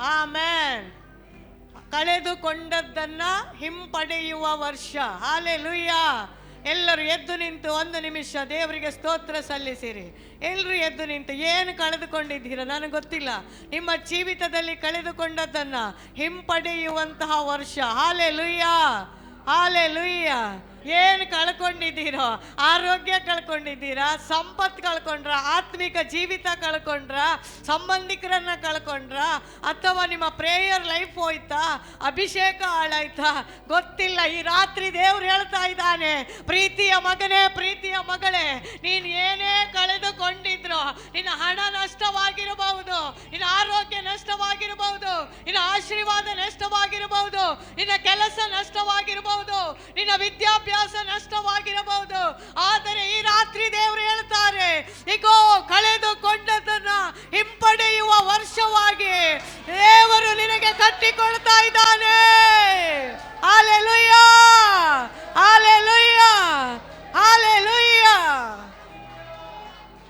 ಆಮೇನ್. ಕಳೆದುಕೊಂಡದ್ದನ್ನ ಹಿಂಪಡೆಯುವ ವರ್ಷ. ಹಾಲೆ ಎಲ್ಲರೂ ಎದ್ದು ನಿಂತು ಒಂದು ನಿಮಿಷ ದೇವರಿಗೆ ಸ್ತೋತ್ರ ಸಲ್ಲಿಸಿರಿ. ಎಲ್ಲರೂ ಎದ್ದು ನಿಂತು ಏನು ಕಳೆದುಕೊಂಡಿದ್ದೀರಾ? ನನಗೆ ಗೊತ್ತಿಲ್ಲ. ನಿಮ್ಮ ಜೀವಿತದಲ್ಲಿ ಕಳೆದುಕೊಂಡದ್ದನ್ನ ಹಿಂಪಡೆಯುವಂತಹ ವರ್ಷ. ಹಾಲೆ ಲುಯ್ಯ ಹಾಲೆ ಲುಯ್ಯ ಏನು ಕಳ್ಕೊಂಡಿದ್ದೀರೋ, ಆರೋಗ್ಯ ಕಳ್ಕೊಂಡಿದ್ದೀರಾ ಸಂಪತ್ತು ಕಳ್ಕೊಂಡ್ರ, ಆತ್ಮಿಕ ಜೀವಿತ ಕಳ್ಕೊಂಡ್ರ, ಸಂಬಂಧಿಕರನ್ನ ಕಳ್ಕೊಂಡ್ರ, ಅಥವಾ ನಿಮ್ಮ ಪ್ರೇಯರ್ ಲೈಫ್ ಹೋಯ್ತಾ, ಅಭಿಷೇಕ ಹಾಳಾಯ್ತಾ, ಗೊತ್ತಿಲ್ಲ, ಈ ರಾತ್ರಿ ದೇವ್ರು ಹೇಳ್ತಾ ಇದ್ದಾನೆ, ಪ್ರೀತಿಯ ಮಗನೇ, ಪ್ರೀತಿಯ ಮಗಳೇ, ನೀನು ಏನೇ ಕಳೆದುಕೊಂಡಿದ್ರು, ನಿನ್ನ ಹಣ ನಷ್ಟವಾಗಿರಬಹುದು, ನಿನ್ನ ಆರೋಗ್ಯ ನಷ್ಟವಾಗಿರಬಹುದು, ನಿನ್ನ ಆಶೀರ್ವಾದ ನಷ್ಟವಾಗಿರಬಹುದು, ನಿನ್ನ ಕೆಲಸ ನಷ್ಟವಾಗಿರಬಹುದು, ನಿನ್ನ ವಿದ್ಯಾಭ್ಯಾಸ ನಷ್ಟವಾಗಿರಬಹುದು. ಆದರೆ ಈ ರಾತ್ರಿ ದೇವರು ಹೇಳ್ತಾರೆ, ಇಗೋ, ಕಳೆದುಕೊಂಡದನ್ನ ಹಿಂಪಡೆಯುವ ವರ್ಷವಾಗಿ ದೇವರು ನಿನಗೆ ಕಟ್ಟಿಕೊಳ್ತಾ ಇದ್ದಾನೆ. ಹಾಲೆಲುಯ್ಯ! ಹಾಲೆಲುಯ್ಯ! ಹಾಲೆಲುಯ್ಯ!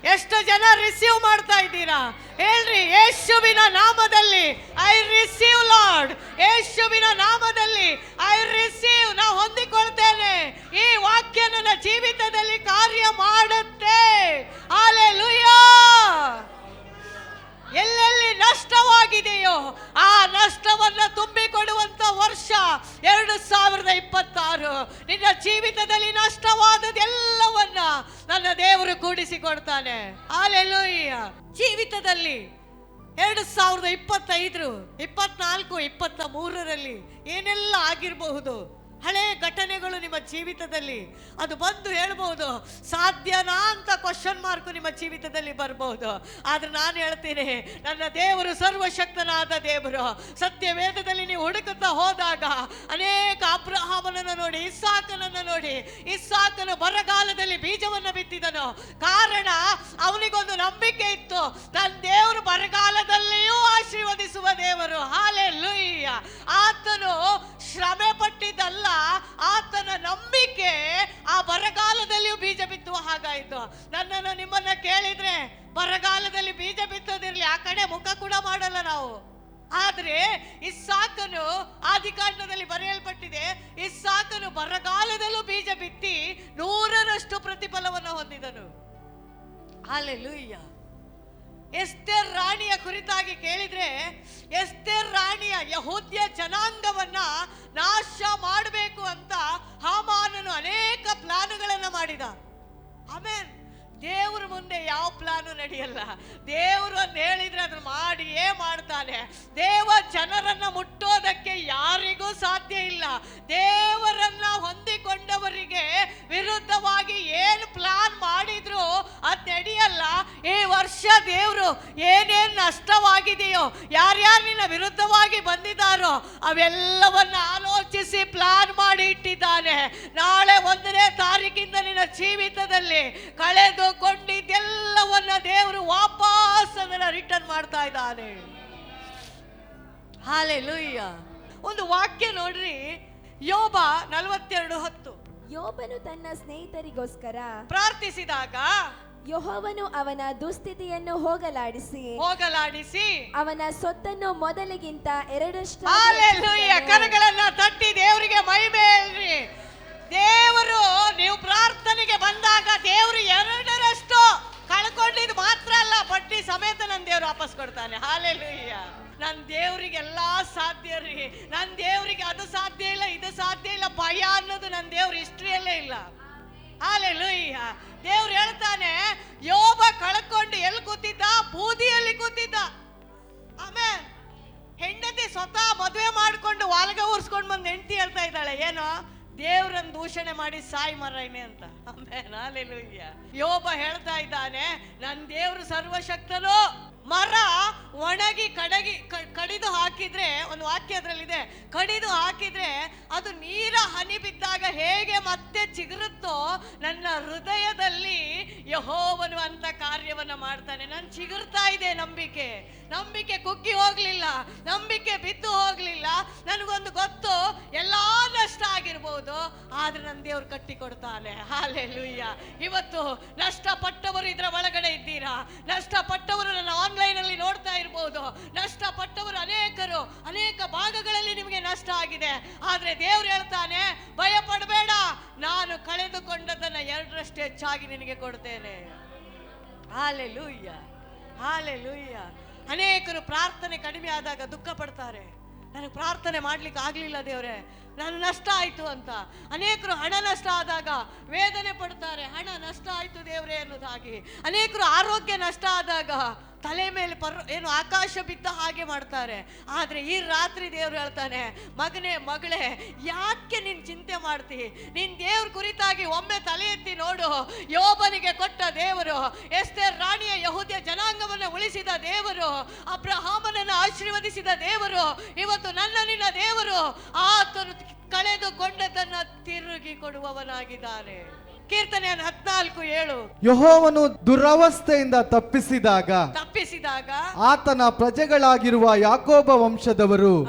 ಎಷ್ಟು ಜನ ರಿಸೀವ್ ಮಾಡ್ತಾ ಇದ್ದೀರಾ? ಹೇಳ್ರಿ, ಯೇಸುವಿನ ನಾಮದಲ್ಲಿ ಐ ರಿಸೀವ್ ಲಾರ್ಡ್ ಯೇಸುವಿನ ನಾಮದಲ್ಲಿ ಐ ರಿಸೀವ್ ನಾ ಹೊಂದಿಕೊಳ್ತೇನೆ. ಈ ವಾಕ್ಯ ನನ್ನ ಜೀವಿತದಲ್ಲಿ ಕಾರ್ಯ ಮಾಡುತ್ತೆ. ಹಾಲೆಲುಯ್ಯ ಎಲ್ಲೆಲ್ಲಿ ನಷ್ಟವಾಗಿದೆಯೋ ನಷ್ಟವನ್ನ ತುಂಬಿಕೊಡುವಂತ ವರ್ಷ ಎರಡು ಸಾವಿರದ ಇಪ್ಪತ್ತಾರು. ನಿನ್ನ ಜೀವಿತದಲ್ಲಿ ನಷ್ಟವಾದದೆಲ್ಲವನ್ನ ನನ್ನ ದೇವರು ಕೂಡಿಸಿಕೊಡ್ತಾನೆ. ಆಲೆಲ್ಲೋಯ್ಯ ಜೀವಿತದಲ್ಲಿ ಎರಡು ಸಾವಿರದ ಇಪ್ಪತ್ತೈದು, ಇಪ್ಪತ್ನಾಲ್ಕು, ಇಪ್ಪತ್ತ ಮೂರರಲ್ಲಿ ಏನೆಲ್ಲ ಆಗಿರಬಹುದು? ಹಳೆ ಘಟನೆಗಳು ನಿಮ್ಮ ಜೀವಿತದಲ್ಲಿ. ಅದು ಬಂದು ಹೇಳ್ಬೋದು, ಸಾಧ್ಯನಾ ಅಂತ ಕ್ವಶನ್ ಮಾರ್ಕ್ ನಿಮ್ಮ ಜೀವಿತದಲ್ಲಿ ಬರ್ಬೋದು. ಆದರೆ ನಾನು ಹೇಳ್ತೀನಿ, ನನ್ನ ದೇವರು ಸರ್ವಶಕ್ತನಾದ ದೇವರು. ಸತ್ಯ ವೇದದಲ್ಲಿ ನೀವು ಹುಡುಕುತ್ತಾ ಹೋದಾಗ ಅನೇಕ ಅಬ್ರಹಾಮನನ್ನು ನೋಡಿ, ಇಸ್ಸಾಕನನ್ನು ನೋಡಿ, ಇಸ್ಸಾಕನು ಬರಗಾಲದಲ್ಲಿ ಬೀಜವನ್ನು ಬಿತ್ತಿದನು. ಕಾರಣ ಅವನಿಗೊಂದು ನಂಬಿಕೆ ಇತ್ತು ನನ್ನ ದೇವರು ಬರಗಾಲದಲ್ಲಿಯೂ ಆಶೀರ್ವದಿಸುವ ದೇವರು. ಹಾಲೆ ಲುಯ್ಯ ಆತನು ಶ್ರಮೆ ಪಟ್ಟಿದ್ದಲ್ಲ ಆತನ ನಂಬಿಕೆ ಆ ಬರಗಾಲದಲ್ಲಿಯೂ ಬೀಜ ಬಿತ್ತುವ ಹಾಗಾಯಿತು. ನನ್ನನ್ನು ನಿಮ್ಮನ್ನ ಕೇಳಿದ್ರೆ ಬರಗಾಲದಲ್ಲಿ ಬೀಜ ಬಿತ್ತೋದಿರ್ಲಿ, ಆ ಕಡೆ ಮುಖ ಕೂಡ ಮಾಡಲ್ಲ ನಾವು. ಆದ್ರೆ ಇಸ್ಸಾಕನು ಆದಿಕಾಂಡದಲ್ಲಿ ಬರೆಯಲ್ಪಟ್ಟಿದೆ, ಇಸ್ಸಾಕನು ಬರಗಾಲದಲ್ಲೂ ಬೀಜ ಬಿತ್ತಿ ನೂರರಷ್ಟು ಪ್ರತಿಫಲವನ್ನು ಹೊಂದಿದನು. ಹಾಲೆಲೂಯ್ಯ. ಎಸ್ತೇರ್ ರಾಣಿಯ ಕುರಿತಾಗಿ ಕೇಳಿದ್ರೆ ಎಸ್ತೇರ್ ರಾಣಿಯ ಯಹೂದ್ಯ ಜನಾಂಗವನ್ನ ನಾಶ ಮಾಡಬೇಕು ಅಂತ ಹಾಮಾನನು ಅನೇಕ ಪ್ಲಾನುಗಳನ್ನ ಮಾಡಿದ. ಆಮೇನ್. ದೇವ್ರ ಮುಂದೆ ಯಾವ ಪ್ಲಾನು ನಡೆಯಲ್ಲ. ದೇವರು ಅಂತ ಹೇಳಿದ್ರೆ ಅದನ್ನ ಮಾಡಿಯೇ ಮಾಡ್ತಾನೆ. ದೇವ ಜನರನ್ನ ಮುಟ್ಟೋದಕ್ಕೆ ಯಾರಿಗೂ ಸಾಧ್ಯ ಇಲ್ಲ. ದೇವರನ್ನ ಹೊಂದಿಕೊಂಡವರಿಗೆ ವಿರುದ್ಧವಾಗಿ ಏನು ಪ್ಲಾನ್ ಮಾಡಿದ್ರು ಏನೇನ್ ನಷ್ಟವಾಗಿದೆಯೋ? ಯಾರ್ಯಾರು ನಿನ್ನ ವಿರುದ್ಧವಾಗಿ ಬಂದಿದ್ದಾರೋ ಅವೆಲ್ಲವನ್ನ ಆಲೋಚಿಸಿ ಪ್ಲಾನ್ ಮಾಡಿ ಇಟ್ಟಿದ್ದಾನೆ. ನಾಳೆ ಒಂದನೇ ತಾರೀಕಿಂದ ನಿನ್ನ ಜೀವಿತದಲ್ಲಿ ಕಳೆದುಕೊಂಡಿದ್ದೆಲ್ಲವನ್ನ ದೇವರು ವಾಪಸ್ ಅದನ್ನ ರಿಟರ್ನ್ ಮಾಡ್ತಾ ಇದ್ದಾನೆ. ಹಾಲೆ ಒಂದು ವಾಕ್ಯ ನೋಡ್ರಿ. ಯೋಬ ನಲವತ್ತೆರಡು ಹತ್ತು. ಯೋಬನು ತನ್ನ ಸ್ನೇಹಿತರಿಗೋಸ್ಕರ ಪ್ರಾರ್ಥಿಸಿದಾಗ ಯೆಹೋವನು ಅವನ ದುಸ್ಥಿತಿಯನ್ನು ಹೋಗಲಾಡಿಸಿ. ಹೋಗಲಾಡಿಸಿ. ಅವನ ಸೊತ್ತನ್ನು ಮೊದಲಿಗಿಂತ ಎರಡಷ್ಟು ಕರಗಳನ್ನ ತಟ್ಟಿ ದೇವರಿಗೆ ಮಹಿಮೆ ಹೇಳ್ರಿ ದೇವರು ನೀವು ಪ್ರಾರ್ಥನೆಗೆ ಬಂದಾಗ ದೇವರು ಎರಡರಷ್ಟು ಕಳ್ಕೊಂಡಿದ್ದು ಮಾತ್ರ ಅಲ್ಲ ಬಟ್ಟಿ ಸಮೇತ ನನ್ನ ದೇವ್ರು ವಾಪಸ್ ಕೊಡ್ತಾನೆ. ಹಾಲೆಲೂಯ್ಯ ನನ್ನ ದೇವ್ರಿಗೆ ಎಲ್ಲ ಸಾಧ್ಯ ರೀ. ನನ್ನ ದೇವ್ರಿಗೆ ಅದು ಸಾಧ್ಯ ಇಲ್ಲ ಇದು ಸಾಧ್ಯ ಇಲ್ಲ ಭಯ ಅನ್ನೋದು ನನ್ನ ದೇವ್ರ ಹಿಸ್ಟ್ರಿಯಲ್ಲೇ ಇಲ್ಲ. ಹಾಲೆಲೂಯ್ಯ. ದೇವ್ರು ಹೇಳ್ತಾನೆ, ಯೋಬ ಕಳ್ಕೊಂಡು ಎಲ್ಲಿ ಕೂತಿದ್ದ? ಬೂದಿಯಲ್ಲಿ ಕೂತಿದ್ದ. ಆಮೇಲೆ ಹೆಂಡತಿ ಸ್ವತಃ ಮದುವೆ ಮಾಡಿಕೊಂಡು ವಾಲ್ಗ ಊರ್ಸ್ಕೊಂಡು ಬಂದು ಹೆಂಡತಿ ಹೇಳ್ತಾ ಇದ್ದಾಳೆ, ಏನು, ದೇವ್ರನ್ನ ದೂಷಣೆ ಮಾಡಿ ಸಾಯಿ ಮರೈನೆ ಅಂತ. ಆಮೇಲೆ ಯೋಬ ಹೇಳ್ತಾ ಇದ್ದಾನೆ ನನ್ನ ದೇವ್ರು ಸರ್ವಶಕ್ತನು. ಮರ ಒಣಗಿ ಕಡಗಿ ಕಡಿದು ಹಾಕಿದ್ರೆ, ಒಂದು ವಾಕ್ಯ ಅದ್ರಲ್ಲಿದೆ, ಕಡಿದು ಹಾಕಿದ್ರೆ ಅದು ನೀರ ಹನಿ ಬಿದ್ದಾಗ ಹೇಗೆ ಮತ್ತೆ ಚಿಗುರುತ್ತೋ ನನ್ನ ಹೃದಯದಲ್ಲಿ ಯಹೋವನು ಅಂತ ಕಾರ್ಯವನ್ನ ಮಾಡ್ತಾನೆ. ನಾನು ಚಿಗುರ್ತಾ ಇದೆ ನಂಬಿಕೆ. ನಂಬಿಕೆ ಕುಗ್ಗಿ ಹೋಗ್ಲಿಲ್ಲ, ನಂಬಿಕೆ ಬಿದ್ದು ಹೋಗ್ಲಿಲ್ಲ. ನನಗೊಂದು ಗೊತ್ತು, ಎಲ್ಲ ನಷ್ಟ ಆಗಿರ್ಬೋದು, ಆದ್ರೆ ನನ್ನ ದೇವ್ರು ಕಟ್ಟಿಕೊಡ್ತಾನೆ. ಹಾಲೆ ಹಾಲೆ ಇವತ್ತು ನಷ್ಟಪಟ್ಟವರು ಇದರ ಒಳಗಡೆ ಇದ್ದೀರಾ? ನಷ್ಟಪಟ್ಟವರು ಇರ್ಬೋದು ನಷ್ಟಪಟ್ಟವರು ಅನೇಕರು, ಅನೇಕ ಭಾಗಗಳಲ್ಲಿ ನಿಮಗೆ ನಷ್ಟ ಆಗಿದೆ. ಆದ್ರೆ ದೇವ್ರು ಹೇಳ್ತಾನೆ ಭಯ ಪಡಬೇಡ ನಾನು ಕಳೆದುಕೊಂಡದನ್ನ ಎರಡರಷ್ಟು ಹೆಚ್ಚಾಗಿ ನಿನಗೆ ಕೊಡ್ತೇನೆ. ಹಾಲೆ ಲೂಯ್ಯ ಹಾಲೆ ಲೂಯ್ಯ ಅನೇಕರು ಪ್ರಾರ್ಥನೆ ಕಡಿಮೆ ಆದಾಗ ದುಃಖ ಪಡ್ತಾರೆ ನನಗೆ ಪ್ರಾರ್ಥನೆ ಮಾಡ್ಲಿಕ್ಕೆ ಆಗ್ಲಿಲ್ಲ ದೇವ್ರೆ. ನಾನು ನಷ್ಟ ಆಯಿತು ಅಂತ. ಅನೇಕರು ಹಣ ನಷ್ಟ ಆದಾಗ ವೇದನೆ ಪಡ್ತಾರೆ, ಹಣ ನಷ್ಟ ಆಯಿತು ದೇವರೇ ಅನ್ನೋದಾಗಿ ಅನೇಕರು ಆರೋಗ್ಯ ನಷ್ಟ ಆದಾಗ ತಲೆ ಮೇಲೆ ಪರ್, ಏನು ಆಕಾಶ ಬಿದ್ದ ಹಾಗೆ ಮಾಡ್ತಾರೆ. ಆದರೆ ಈ ರಾತ್ರಿ ದೇವ್ರು ಹೇಳ್ತಾನೆ, ಮಗನೇ, ಮಗಳೇ, ಯಾಕೆ ನೀನು ಚಿಂತೆ ಮಾಡ್ತಿ? ನಿನ್ ದೇವ್ರ ಕುರಿತಾಗಿ ಒಮ್ಮೆ ತಲೆ ಎತ್ತಿ ನೋಡು. ಯೋಬನಿಗೆ ಕೊಟ್ಟ ದೇವರು ಎಷ್ಟೇ ರಾಣಿಯ ಯಹೂದಿಯ ಜನಾಂಗವನ್ನು ಉಳಿಸಿದ ದೇವರು, ಅಬ್ರಹಾಮನನ್ನು ಆಶೀರ್ವದಿಸಿದ ದೇವರು, ಇವತ್ತು ನನ್ನ ನಿನ್ನ ದೇವರು. ಆತನು ಕಳೆದುಕೊಂಡದನ್ನ ತಿರುಗಿ ಕೊಡುವವನಾಗಿದ್ದಾನೆ. ಕೀರ್ತನೆ ಹದಿನಾಲ್ಕು ಏಳು. ಯಹೋವನು ದುರವಸ್ಥೆಯಿಂದ ತಪ್ಪಿಸಿದಾಗ ತಪ್ಪಿಸಿದಾಗ ಆತನ ಪ್ರಜೆಗಳಾಗಿರುವ ಯಾಕೋಬ ವಂಶದವರು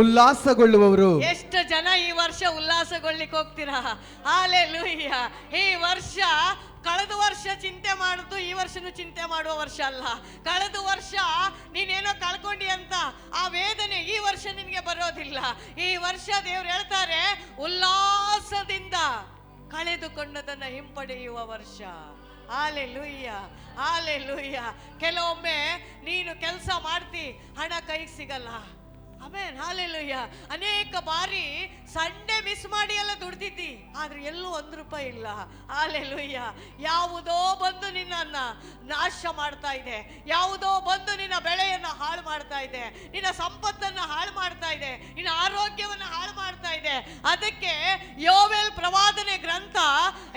ಉಲ್ಲಾಸಗೊಳ್ಳುವವರು. ಎಷ್ಟು ಜನ ಈ ವರ್ಷ ಉಲ್ಲಾಸಗೊಳ್ಳಿಕ್ ಹೋಗ್ತೀರಾ? ಹಾಲೆ ಈ ವರ್ಷ ಕಳೆದ ವರ್ಷ ಚಿಂತೆ ಮಾಡುದು, ಈ ವರ್ಷನೂ ಚಿಂತೆ ಮಾಡುವ ವರ್ಷ ಅಲ್ಲ. ಕಳೆದ ವರ್ಷ ನೀನೇನೋ ಕಳ್ಕೊಂಡಿ ಅಂತ ಆ ವೇದನೆ ಈ ವರ್ಷ ನಿನಗೆ ಬರೋದಿಲ್ಲ. ಈ ವರ್ಷ ದೇವ್ರು ಹೇಳ್ತಾರೆ, ಉಲ್ಲಾಸದಿಂದ ಕಳೆದುಕೊಂಡದನ್ನ ಹಿಂಪಡೆಯುವ ವರ್ಷ. ಆಲೆ ಲೂಯ್ಯ ಆಲೆ ಲೂಯ್ಯ ಕೆಲವೊಮ್ಮೆ ನೀನು ಕೆಲಸ ಮಾಡ್ತಿ, ಹಣ ಕೈಗೆ ಸಿಗಲ್ಲ. ಆಮೇನ್ ಹಾಲೆಲ್ಲಯ್ಯ ಅನೇಕ ಬಾರಿ ಸಂಡೆ ಮಿಸ್ ಮಾಡಿ ಎಲ್ಲ ದುಡ್ದಿದ್ದಿ. ಆದ್ರೆ ಎಲ್ಲೂ ಒಂದು ರೂಪಾಯಿ ಇಲ್ಲ. ಹಾಲೆಲ್ಲಯ್ಯ ಯಾವುದೋ ಬಂದು ನಿನ್ನನ್ನ ನಾಶ ಮಾಡ್ತಾ ಇದೆ. ಯಾವುದೋ ಬಂದು ನಿನ್ನ ಮಾಡ್ತಾ ಇದೆ. ನಿನ್ನ ಸಂಪತ್ತನ್ನು ಹಾಳು ಮಾಡ್ತಾ ಇದೆ. ನಿನ್ನ ಆರೋಗ್ಯವನ್ನ ಹಾಳು ಮಾಡ್ತಾ ಇದೆ. ಅದಕ್ಕೆ ಯೋವೆಲ್ ಪ್ರವಾದನೆ ಗ್ರಂಥ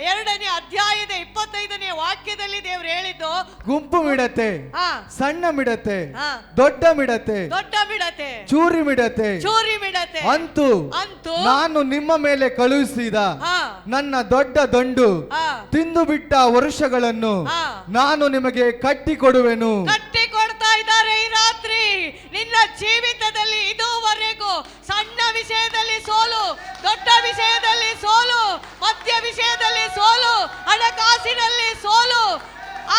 ಎರಡನೇ ಅಧ್ಯಾಯದ ಇಪ್ಪತ್ತೈದನೇ ವಾಕ್ಯದಲ್ಲಿ ದೇವ್ರು ಹೇಳಿದ್ದು ಗುಂಪು ಮಿಡತೆ ಹಾ. ಸಣ್ಣ ಮಿಡತೆ ಹಾ. ದೊಡ್ಡ ಮಿಡತೆ ದೊಡ್ಡ ಮಿಡತೆ. ಚೂರಿ ಮಿಡತೆ ಚೂರಿ ಮಿಡತೆ. ಅಂತೂ ಅಂತೂ ನಾನು ನಿಮ್ಮ ಮೇಲೆ ಕಳುಹಿಸಿದ ನನ್ನ ದೊಡ್ಡ ದಂಡು ತಿಂದು ಬಿಟ್ಟ ವರುಷಗಳನ್ನು. ನಾನು ನಿಮಗೆ ಕಟ್ಟಿಕೊಡುವೆನು. ಕಟ್ಟಿ ಕೊಡ್ತಾ ಇದ್ದಾರೆ ಈ ರಾತ್ರಿ. ನಿನ್ನ ಜೀವಿತದಲ್ಲಿ ಇದುವರೆಗೂ ಸಣ್ಣ ವಿಷಯದಲ್ಲಿ ಸೋಲು, ದೊಡ್ಡ ವಿಷಯದಲ್ಲಿ ಸೋಲು, ಮಧ್ಯ ವಿಷಯದಲ್ಲಿ ಸೋಲು, ಹಣಕಾಸಿನಲ್ಲಿ ಸೋಲು,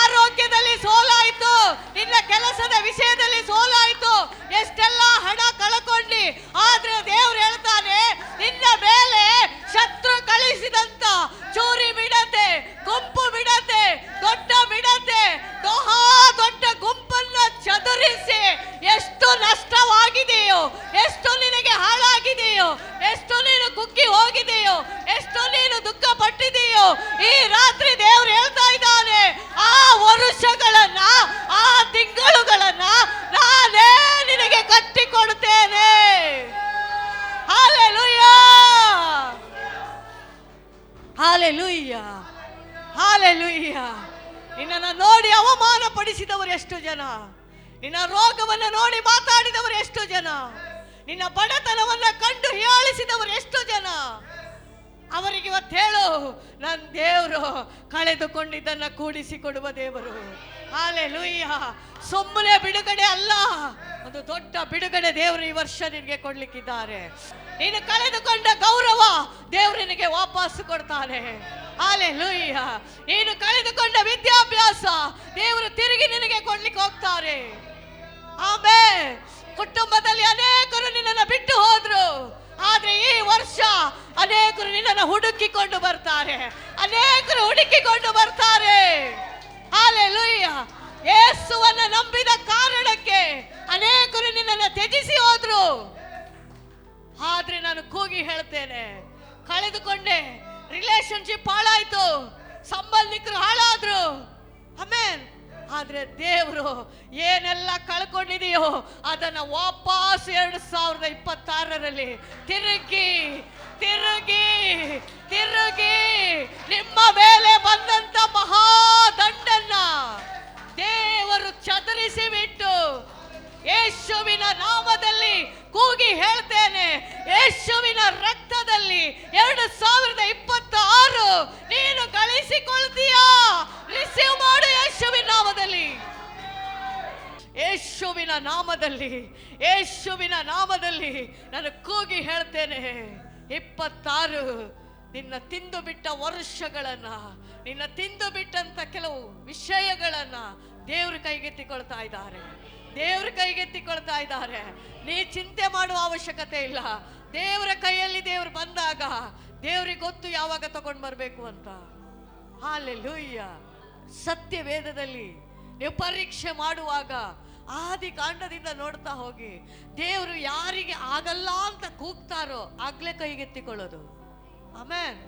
ಆರೋಗ್ಯದಲ್ಲಿ ಸೋಲಾಯಿತು. ನಿನ್ನ ಕೆಲಸದ ವಿಷಯದಲ್ಲಿ ಸೋಲಾಯಿತು. ಎಷ್ಟೆಲ್ಲ ಹಣ ಕಳ್ಕೊಂಡಿ. ಆದ್ರೆ ದೇವ್ರು ಹೇಳ್ತಾನೆ, ನಿನ್ನ ಮೇಲೆ ಶತ್ರು ಕಳಿಸಿದಂತ ಕಳೆದುಕೊಂಡಿದ್ದನ್ನ ಕೂಡಿಸಿ ಕೊಡುವ ದೇವರು. ಹಾಲೆ ಲೂಯ್ಯ ಸುಮ್ಮನೆ ಬಿಡುಗಡೆ ಅಲ್ಲ. ಒಂದು ದೊಡ್ಡ ಬಿಡುಗಡೆ ದೇವರು ಈ ವರ್ಷ ನಿನಗೆ ಕೊಡ್ಲಿಕ್ಕಿದ್ದಾರೆ. ನೀನು ಕಳೆದುಕೊಂಡ ಗೌರವ ದೇವರು ನಿನಗೆ ವಾಪಸ್ ಕೊಡ್ತಾನೆ. ಹಾಲೆ ಲೂಯ್ಯ ನೀನು ಕಳೆದುಕೊಂಡ ವಿದ್ಯಾಭ್ಯಾಸ ದೇವರು ತಿರುಗಿ ನಿನಗೆ ಕೊಡ್ಲಿಕ್ಕೆ ಹೋಗ್ತಾರೆ. ಆಮೇ ಕುಟುಂಬದಲ್ಲಿ ಅನೇಕರು ನಿನ್ನನ್ನು ಬಿಟ್ಟು ಹೋದ್ರು. ಆದ್ರೆ ಈ ವರ್ಷ ಅನೇಕರು ನಿನ್ನನ್ನು ಹುಡುಕಿಕೊಂಡು ಬರ್ತಾರೆ. ಅನೇಕರು ಹುಡುಕಿಕೊಂಡು ಬರ್ತಾರೆ. ಯೇಸುವನ್ನ ನಂಬಿದ ಕಾರಣಕ್ಕೆ ಅನೇಕರು ನಿನ್ನನ್ನು ತ್ಯಜಿಸಿ ಹೋದ್ರು. ಆದ್ರೆ ನಾನು ಕೂಗಿ ಹೇಳ್ತೇನೆ, ಕಳೆದುಕೊಂಡೆ ರಿಲೇಶನ್ಶಿಪ್ ಹಾಳಾಯ್ತು, ಸಂಬಂಧಿಕರು ಹಾಳಾದ್ರು. ಆಮೇನ್ ಆದ್ರೆ ದೇವರು, ಏನೆಲ್ಲ ಕಳ್ಕೊಂಡಿದೆಯೋ ಅದನ್ನ ವಾಪಸ್ ಎರಡು ಸಾವಿರದ ಇಪ್ಪತ್ತಾರರಲ್ಲಿ ತಿರುಗಿ ತಿರುಗಿ ತಿರುಗಿ, ನಿಮ್ಮ ಮೇಲೆ ಬಂದಂತ ಹೇಳ್ತೇನೆ ಇಪ್ಪತ್ತಾರು ನಿನ್ನ ತಿಂದು ಬಿಟ್ಟ ವರ್ಷಗಳನ್ನ, ನಿನ್ನ ತಿಂದು ಬಿಟ್ಟಂತ ಕೆಲವು ವಿಷಯಗಳನ್ನ ದೇವ್ರ ಕೈಗೆತ್ತಿಕೊಳ್ತಾ ಇದ್ದಾರೆ. ದೇವ್ರ ಕೈಗೆತ್ತಿಕೊಳ್ತಾ ಇದ್ದಾರೆ. ನೀ ಚಿಂತೆ ಮಾಡುವ ಅವಶ್ಯಕತೆ ಇಲ್ಲ. ದೇವರ ಕೈಯಲ್ಲಿ ದೇವ್ರು ಬಂದಾಗ ದೇವ್ರಿಗೆ ಗೊತ್ತು ಯಾವಾಗ ತಗೊಂಡ್ ಬರ್ಬೇಕು ಅಂತ. ಹಾಲೆಲೂಯ್ಯ. ಸತ್ಯ ವೇದದಲ್ಲಿ ನೀವು ಪರೀಕ್ಷೆ ಮಾಡುವಾಗ ಆದಿ ಕಾಂಡದಿಂದ ನೋಡ್ತಾ ಹೋಗಿ, ದೇವರು ಯಾರಿಗೆ ಆಗಲ್ಲ ಅಂತ ಕೂಗ್ತಾರೋ ಆಗ್ಲೇ ಕೈಗೆತ್ತಿಕೊಳ್ಳೋದು. ಆಮೇನ್.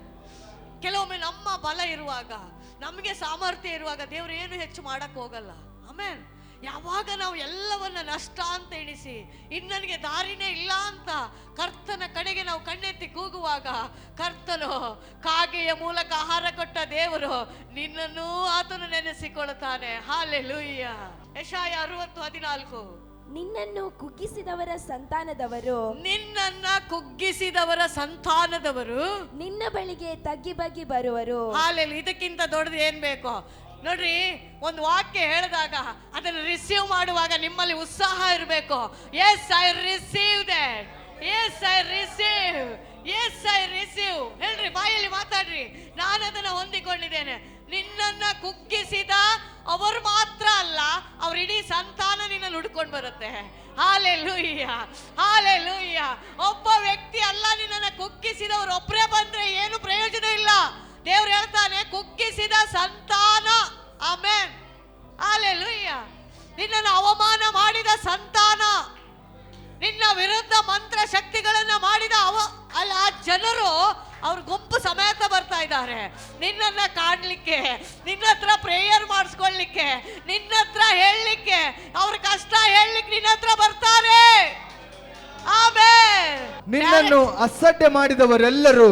ಕೆಲವೊಮ್ಮೆ ನಮ್ಮ ಬಲ ಇರುವಾಗ, ನಮಗೆ ಸಾಮರ್ಥ್ಯ ಇರುವಾಗ ದೇವರು ಏನು ಹೆಚ್ಚು ಮಾಡಕ್ ಹೋಗಲ್ಲ. ಆಮೇನ್. ಯಾವಾಗ ನಾವು ಎಲ್ಲವನ್ನ ನಷ್ಟ ಅಂತ ಎಣಿಸಿ ಇನ್ನು ನನಗೆ ದಾರಿನೇ ಇಲ್ಲ ಅಂತ ಕರ್ತನ ಕಡೆಗೆ ನಾವು ಕಣ್ಣೆತ್ತಿ ಕೂಗುವಾಗ, ಕರ್ತನು ಕಾಗೆಯ ಮೂಲಕ ಆಹಾರ ಕೊಟ್ಟ ದೇವರು ನಿನ್ನನ್ನೂ ಆತನು ನೆನೆಸಿಕೊಳ್ಳುತ್ತಾನೆ ಹಾಲೆ ಲೂಯ್ಯ ಯಶಾಯ ಅರವತ್ತು ಹದಿನಾಲ್ಕು. ನಿನ್ನನ್ನು ಕುಗ್ಗಿಸಿದವರ ಸಂತಾನದವರು. ನಿನ್ನನ್ನ ಕುಗ್ಗಿಸಿದವರ ಸಂತಾನದವರು. ನಿನ್ನ ಬಳಿಗೆ ತಗ್ಗಿ ಬಗ್ಗಿ ಬರುವರು. ಹಾಲೆಲ್ಲ ಇದಕ್ಕಿಂತ ದೊಡ್ಡದು ಏನ್ ಬೇಕು? ನೋಡ್ರಿ ಒಂದು ವಾಕ್ಯ ಹೇಳಿದಾಗ ಅದನ್ನು ರಿಸೀವ್ ಮಾಡುವಾಗ ನಿಮ್ಮಲ್ಲಿ ಉತ್ಸಾಹ ಇರಬೇಕು. Yes I receive that yes I receive yes I receive ಹೇಳ್ರಿ ಬಾಯಲ್ಲಿ ಮಾತಾಡ್ರಿ. ನಾನು ಅದನ್ನ ಹೊಂದಿಕೊಂಡಿದ್ದೇನೆ. ನಿನ್ನನ್ನ ಕುಗ್ಗಿಸಿದ ಅವರು ಇಡೀ ಸಂತಾನ ನಿನ್ನಲ್ಲಿ ಹುಡ್ಕೊಂಡು ಬರುತ್ತೆ. ಹಾಲೆ ಲೂಯ್ಯ ಹಾಲೆ ಲೂಯ್ಯ ಒಬ್ಬ ವ್ಯಕ್ತಿ ಅಲ್ಲ ನಿನ್ನನ್ನ ಕುಕ್ಕಿಸಿದವರು ಒಬ್ಬರೇ ಬಂದ್ರೆ ಏನು ಪ್ರಯೋಜನ ಇಲ್ಲ. ದೇವ್ರು ಹೇಳ್ತಾನೆ ಕುಕ್ಕಿಸಿದ ಸಂತಾನ. ಆಮೇನ್. ಹಾಲೆಲೂಯ್ಯ. ನಿನ್ನನ್ನು ಅವಮಾನ ಮಾಡಿದ ಸಂತಾನ. ನಿನ್ನ ವಿರುದ್ಧ ಮಂತ್ರ ಶಕ್ತಿಗಳನ್ನ ಮಾಡಿದ ಅವ ಅಲ್ಲ, ಆ ಜನರು ಅವ್ರ ಗುಂಪು ಸಮೇತ ಬರ್ತಾ ಇದ್ದಾರೆ. ನಿನ್ನನ್ನ ಕಾಣಲಿಕ್ಕೆ ನಿನ್ನ ಹತ್ರ ಪ್ರೇಯರ್ ಮಾಡಿಸ್ಕೊಳ್ಲಿಕ್ಕೆ ನಿನ್ನ ಹತ್ರ ಹೇಳಲಿಕ್ಕೆ ಅವ್ರ ಕಷ್ಟ ಹೇಳಲಿಕ್ಕೆ ನಿನ್ನ ಹತ್ರ ಬರ್ತಾರೆ. ನಿನ್ನನ್ನು ಅಸಡ್ಡೆ ಮಾಡಿದವರೆಲ್ಲರೂ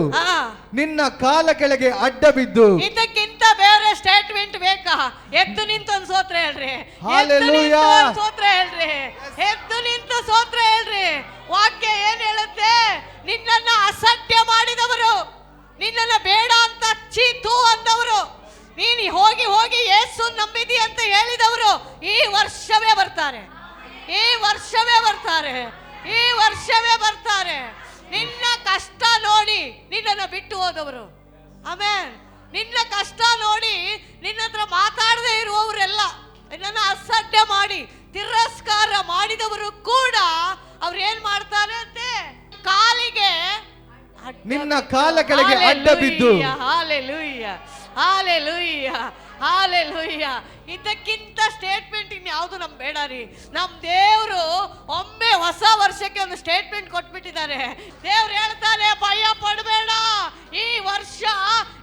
ನಿನ್ನ ಕಾಲ ಕೆಳಗೆ ಅಡ್ಡ ಬಿದ್ದು ಇದಕ್ಕಿಂತ ಬೇರೆ ಸ್ಟೇಟ್ಮೆಂಟ್ ಬೇಕಾ? ಎದ್ದು ನಿಂತ ಒಂದ್ ಸೋತ್ರ ಹೇಳ್ರಿ. ಸೋತ್ರ ಹೇಳ್ರಿ. ಎದ್ದು ನಿಂತ ಸೋತ್ರ ಹೇಳ್ರಿ. ವಾಕ್ಯ ಏನ್ ಹೇಳುತ್ತೆ? ನಿನ್ನನ್ನ ಅಸಡ್ಡೆ ಮಾಡಿದವರು ನಿನ್ನನ್ನ ಬೇಡ ಅಂತ ಚೀತು ಅಂದವರು. ನೀನು ಹೋಗಿ ಹೋಗಿ ಏಸು ನಂಬಿದಿ ಅಂತ ಹೇಳಿದವರು ಈ ವರ್ಷವೇ ಬರ್ತಾರೆ. ಈ ವರ್ಷವೇ ಬರ್ತಾರೆ. ಈ ವರ್ಷವೇ ಬರ್ತಾರೆ. ನಿನ್ನ ಕಷ್ಟ ನೋಡಿ ನಿನ್ನನ್ನು ಬಿಟ್ಟು ಹೋದವರು. ಆಮೇಲೆ ನಿನ್ನ ಕಷ್ಟ ನೋಡಿ ನಿನ್ನ ಹತ್ರ ಮಾತಾಡದೆ ಇರುವವರೆಲ್ಲ ನಿನ್ನನ್ನು ಅಸಡ್ಡೆ ಮಾಡಿ, ತಿರಸ್ಕಾರ ಮಾಡಿದವರು ಕೂಡ ಅವ್ರು ಏನ್ ಮಾಡ್ತಾರೆ ಅಂತೆ? ಕಾಲಿಗೆ ನಿನ್ನ ಕಾಲ ಕೆಳಗೆ ಅಡ್ಡ ಬಿದ್ದು. Hallelujah hallelujah hallelujah. ಇದಕ್ಕಿಂತ ಸ್ಟೇಟ್ಮೆಂಟ್ ಇನ್ಯಾವುದು ನಮ್ ಬೇಡ ರೀ. ನಮ್ಮ ದೇವರು ಒಮ್ಮೆ ಹೊಸ ವರ್ಷಕ್ಕೆ ಒಂದು ಸ್ಟೇಟ್ಮೆಂಟ್ ಕೊಟ್ಬಿಟ್ಟಿದ್ದಾರೆ. ದೇವ್ರು ಹೇಳ್ತಾರೆ ಭಯ ಪಡಬೇಡ. ಈ ವರ್ಷ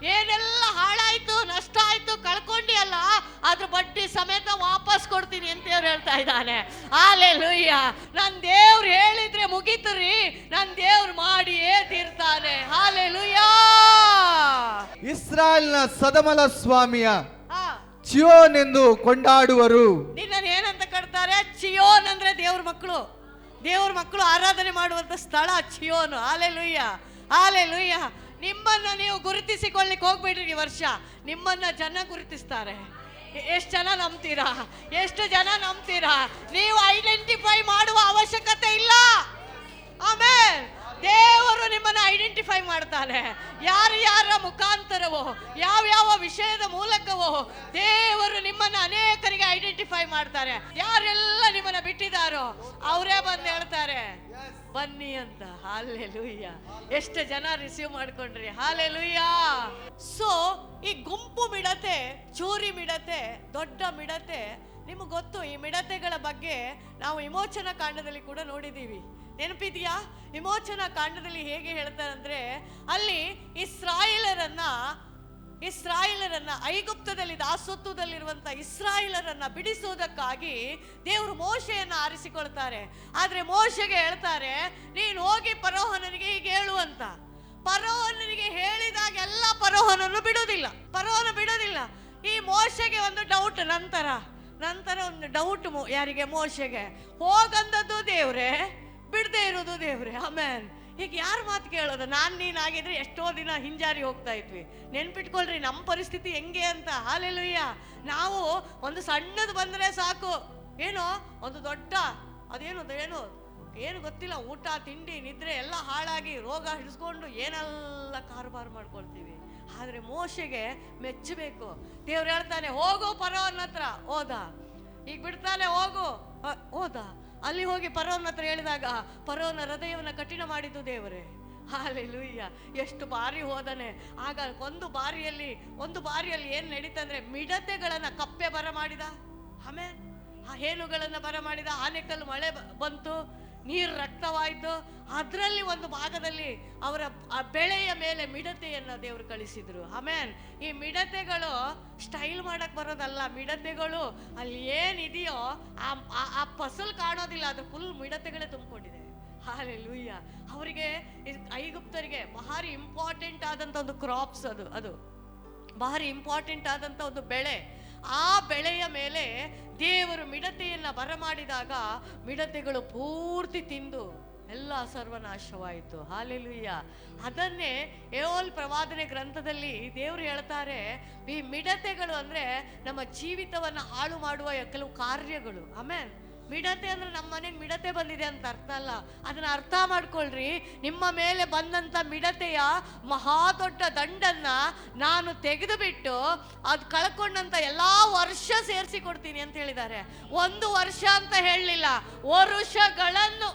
ಏನೆಲ್ಲ ಹಾಳಾಯ್ತು, ನಷ್ಟ ಆಯ್ತು ಕಳ್ಕೊಂಡಿ ಅಲ್ಲ. ಅದ್ರ ಬಡ್ಡಿ ಸಮೇತ ವಾಪಸ್ ಕೊಡ್ತೀನಿ ಅಂತ ದೇವ್ರು ಹೇಳ್ತಾ ಇದ್ದಾನೆ. ಹಾಲೆಲೂಯ್ಯ. ನನ್ನ ದೇವ್ರು ಹೇಳಿದ್ರೆ ಮುಗೀತು ರೀ. ನನ್ನ ದೇವ್ರು ಮಾಡಿಯೇ ತೀರ್ತಾನೆ. ಹಾಲೆಲೂಯ್ಯ. ಇಸ್ರಾಯೇಲ್ನ ಸದಮಲ ಸ್ವಾಮಿಯ ಚಿಯೋನ್ ಎಂದು ಕೊಂಡಾಡುವರು. ಏನಂತ ಕಟ್ತಾರೆ? ಚಿಯೋನ್ ಅಂದ್ರೆ ದೇವ್ರ ಮಕ್ಕಳು. ದೇವ್ರ ಮಕ್ಕಳು ಆರಾಧನೆ ಮಾಡುವಂತ ಸ್ಥಳ ಚಿಯೋನು. ಆಲೆ ಲುಯ್ಯ ಆಲೆ ಲುಯ್ಯ ನಿಮ್ಮನ್ನ ನೀವು ಗುರುತಿಸಿಕೊಳ್ಳಿಕ್ಕೆ ಹೋಗ್ಬೇಡ್ರಿ ಈ ವರ್ಷ. ನಿಮ್ಮನ್ನ ಜನ ಗುರುತಿಸ್ತಾರೆ. ಎಷ್ಟು ಜನ ನಂಬ್ತೀರಾ? ಎಷ್ಟು ಜನ ನಂಬ್ತೀರಾ? ನೀವು ಐಡೆಂಟಿಫೈ ಮಾಡುವ ಅವಶ್ಯಕತೆ ಇಲ್ಲ. ಆಮೇಲೆ ದೇವರು ನಿಮ್ಮನ್ನ ಐಡೆಂಟಿಫೈ ಮಾಡ್ತಾನೆ. ಯಾರು ಯಾರ ಮುಖಾಂತರವೋ, ಯಾವ ಯಾವ ವಿಷಯದ ಮೂಲಕವೋ, ದೇವರು ನಿಮ್ಮನ್ನ ಅನೇಕರಿಗೆ ಐಡೆಂಟಿಫೈ ಮಾಡ್ತಾರೆ. ಯಾರೆಲ್ಲ ನಿಮ್ಮನ್ನ ಬಿಟ್ಟಿದಾರೋ ಅವರೇ ಬಂದು ಹೇಳ್ತಾರೆ, ಬನ್ನಿ ಅಂತ. ಹಾಲೆ ಲೂಯ್ಯ ಎಷ್ಟು ಜನ ರಿಸೀವ್ ಮಾಡ್ಕೊಂಡ್ರಿ. ಹಾಲೆ ಲೂಯ್ಯ ಸೊ ಈ ಗುಂಪು ಮಿಡತೆ, ಚೂರಿ ಮಿಡತೆ, ದೊಡ್ಡ ಮಿಡತೆ, ನಿಮಗೆ ಗೊತ್ತು, ಈ ಮಿಡತೆಗಳ ಬಗ್ಗೆ ನಾವು ವಿಮೋಚನಾ ಕಾಂಡದಲ್ಲಿ ಕೂಡ ನೋಡಿದ್ದೀವಿ ನೆನಪಿದೆಯಾ? ವಿಮೋಚನಾ ಕಾಂಡದಲ್ಲಿ ಹೇಗೆ ಹೇಳ್ತಾರಂದ್ರೆ, ಅಲ್ಲಿ ಇಸ್ರಾಯಿಲರನ್ನ ಇಸ್ರಾಯಿಲರನ್ನ, ಐಗುಪ್ತದಲ್ಲಿ ದಾಸತ್ವದಲ್ಲಿರುವಂತ ಇಸ್ರಾಯಿಲರನ್ನ ಬಿಡಿಸುವುದಕ್ಕಾಗಿ ದೇವರು ಮೋಶೆಯನ್ನ ಆರಿಸಿಕೊಳ್ತಾರೆ. ಆದ್ರೆ ಮೋಶೆಗೆ ಹೇಳ್ತಾರೆ, ನೀನು ಹೋಗಿ ಪರೋಹನನಿಗೆ ಹೀಗೆ ಹೇಳು ಅಂತ. ಪರೋಹನನಿಗೆ ಹೇಳಿದಾಗ ಎಲ್ಲ ಪರೋಹನನ್ನು ಬಿಡುವುದಿಲ್ಲ. ಪರೋಹನ ಬಿಡೋದಿಲ್ಲ ಈ ಮೋಶೆಗೆ ಒಂದು ಡೌಟ್ ನಂತರ ನಂತರ ಒಂದು ಡೌಟ್ ಯಾರಿಗೆ? ಮೋಶೆಗೆ. ಹೋಗಂದದ್ದು ದೇವ್ರೆ ಬಿಡದೆ ಇರೋದು ದೇವ್ರೆ. ಆಮೇನ್. ಈಗ ಯಾರು ಮಾತು ಕೇಳೋದು? ನಾನು ನೀನಾಗಿದ್ರೆ ಎಷ್ಟೋ ದಿನ ಹಿಂಜಾರಿ ಹೋಗ್ತಾ ಇದ್ವಿ. ನೆನ್ಪಿಟ್ಕೊಳ್ರಿ ನಮ್ಮ ಪರಿಸ್ಥಿತಿ ಹೆಂಗೆ ಅಂತ. ಹಾಲೆಲುಯ್ಯ. ನಾವು ಒಂದು ಸಣ್ಣದು ಬಂದ್ರೆ ಸಾಕು. ಏನು? ಒಂದು ದೊಡ್ಡ, ಅದೇನು ಅದು ಏನು ಏನು ಗೊತ್ತಿಲ್ಲ. ಊಟ, ತಿಂಡಿ, ನಿದ್ರೆ ಎಲ್ಲ ಹಾಳಾಗಿ ರೋಗ ಹಿಡಿಸ್ಕೊಂಡು ಏನೆಲ್ಲ ಕಾರುಬಾರು ಮಾಡ್ಕೊಳ್ತೀವಿ. ಆದ್ರೆ ಮೋಶೆಗೆ ಮೆಚ್ಚಬೇಕು. ದೇವ್ರು ಹೇಳ್ತಾನೆ, ಹೋಗು ಪರವನ್ನ ಹತ್ರ ಹೋದ. ಈಗ ಬಿಡ್ತಾನೆ, ಹೋಗು. ಹೋದ. ಅಲ್ಲಿ ಹೋಗಿ ಪರವನ ಹತ್ರ ಹೇಳಿದಾಗ ಪರೋನ ಹೃದಯವನ್ನ ಕಠಿಣ ಮಾಡಿದ್ದು ದೇವರೇ. ಹಾಲೆಲೂಯ್ಯ. ಎಷ್ಟು ಬಾರಿ ಹೋದನೆ. ಆಗ ಒಂದು ಬಾರಿಯಲ್ಲಿ ಒಂದು ಬಾರಿಯಲ್ಲಿ ಏನು ನಡೀತಂದ್ರೆ, ಮಿಡತೆಗಳನ್ನ ಕಪ್ಪೆ ಬರ ಮಾಡಿದ ಆಮೇಲೆ ಹೇನುಗಳನ್ನ ಬರ ಮಾಡಿದ ಆನೆಕಲ್ಲು ಮಳೆ ಬಂತು. ನೀರು ರಕ್ತವಾಯಿತು. ಅದರಲ್ಲಿ ಒಂದು ಭಾಗದಲ್ಲಿ ಅವರ ಬೆಳೆಯ ಮೇಲೆ ಮಿಡತೆಯನ್ನು ದೇವರು ಕಳಿಸಿದ್ರು. ಆಮೇನ್, ಈ ಮಿಡತೆಗಳು ಸ್ಟೈಲ್ ಮಾಡಕ್ಕೆ ಬರೋದಲ್ಲ. ಮಿಡತೆಗಳು ಅಲ್ಲಿ ಏನಿದೆಯೋ ಆ ಫಸಲ್ ಕಾಣೋದಿಲ್ಲ. ಅದು ಫುಲ್ ಮಿಡತೆಗಳೇ ತುಂಬಿಕೊಂಡಿದೆ. ಹಾಲೆ ಲೂಯ್ಯ ಅವರಿಗೆ ಐಗುಪ್ತರಿಗೆ ಭಾರಿ ಇಂಪಾರ್ಟೆಂಟ್ ಆದಂತ ಒಂದು ಕ್ರಾಪ್ಸ್ ಅದು ಅದು. ಭಾರಿ ಇಂಪಾರ್ಟೆಂಟ್ ಆದಂತ ಒಂದು ಬೆಳೆ. ಆ ಬೆಳೆಯ ಮೇಲೆ ದೇವರು ಮಿಡತೆಯನ್ನು ಬರಮಾಡಿದಾಗ ಮಿಡತೆಗಳು ಪೂರ್ತಿ ತಿಂದು ಎಲ್ಲ ಸರ್ವನಾಶವಾಯಿತು. ಹಾಲೆಲುಯ್ಯ ಅದನ್ನೇ ಏವೋಲ್ ಪ್ರವಾದನೆ ಗ್ರಂಥದಲ್ಲಿ ದೇವರು ಹೇಳ್ತಾರೆ, ಈ ಮಿಡತೆಗಳು ಅಂದ್ರೆ ನಮ್ಮ ಜೀವಿತವನ್ನ ಹಾಳು ಮಾಡುವ ಕೆಲವು ಕಾರ್ಯಗಳು. ಆಮೇಲೆ ಮಿಡತೆ ಅಂದ್ರೆ ನಮ್ಮ ಮನೆಗೆ ಮಿಡತೆ ಬಂದಿದೆ ಅಂತ ಅರ್ಥ ಅಲ್ಲ. ಅದನ್ನ ಅರ್ಥ ಮಾಡ್ಕೊಳ್ರಿ. ನಿಮ್ಮ ಮೇಲೆ ಬಂದಂತ ಮಿಡತೆಯ ಮಹಾ ದೊಡ್ಡ ದಂಡನ್ನ ನಾನು ತೆಗೆದು ಬಿಟ್ಟು ಅದು ಕಳ್ಕೊಂಡಂತ ಎಲ್ಲಾ ವರ್ಷ ಸೇರಿಸಿ ಕೊಡ್ತೀನಿ ಅಂತ ಹೇಳಿದ್ದಾರೆ. ಒಂದು ವರ್ಷ ಅಂತ ಹೇಳಲಿಲ್ಲ. ವರುಷಗಳನ್ನು.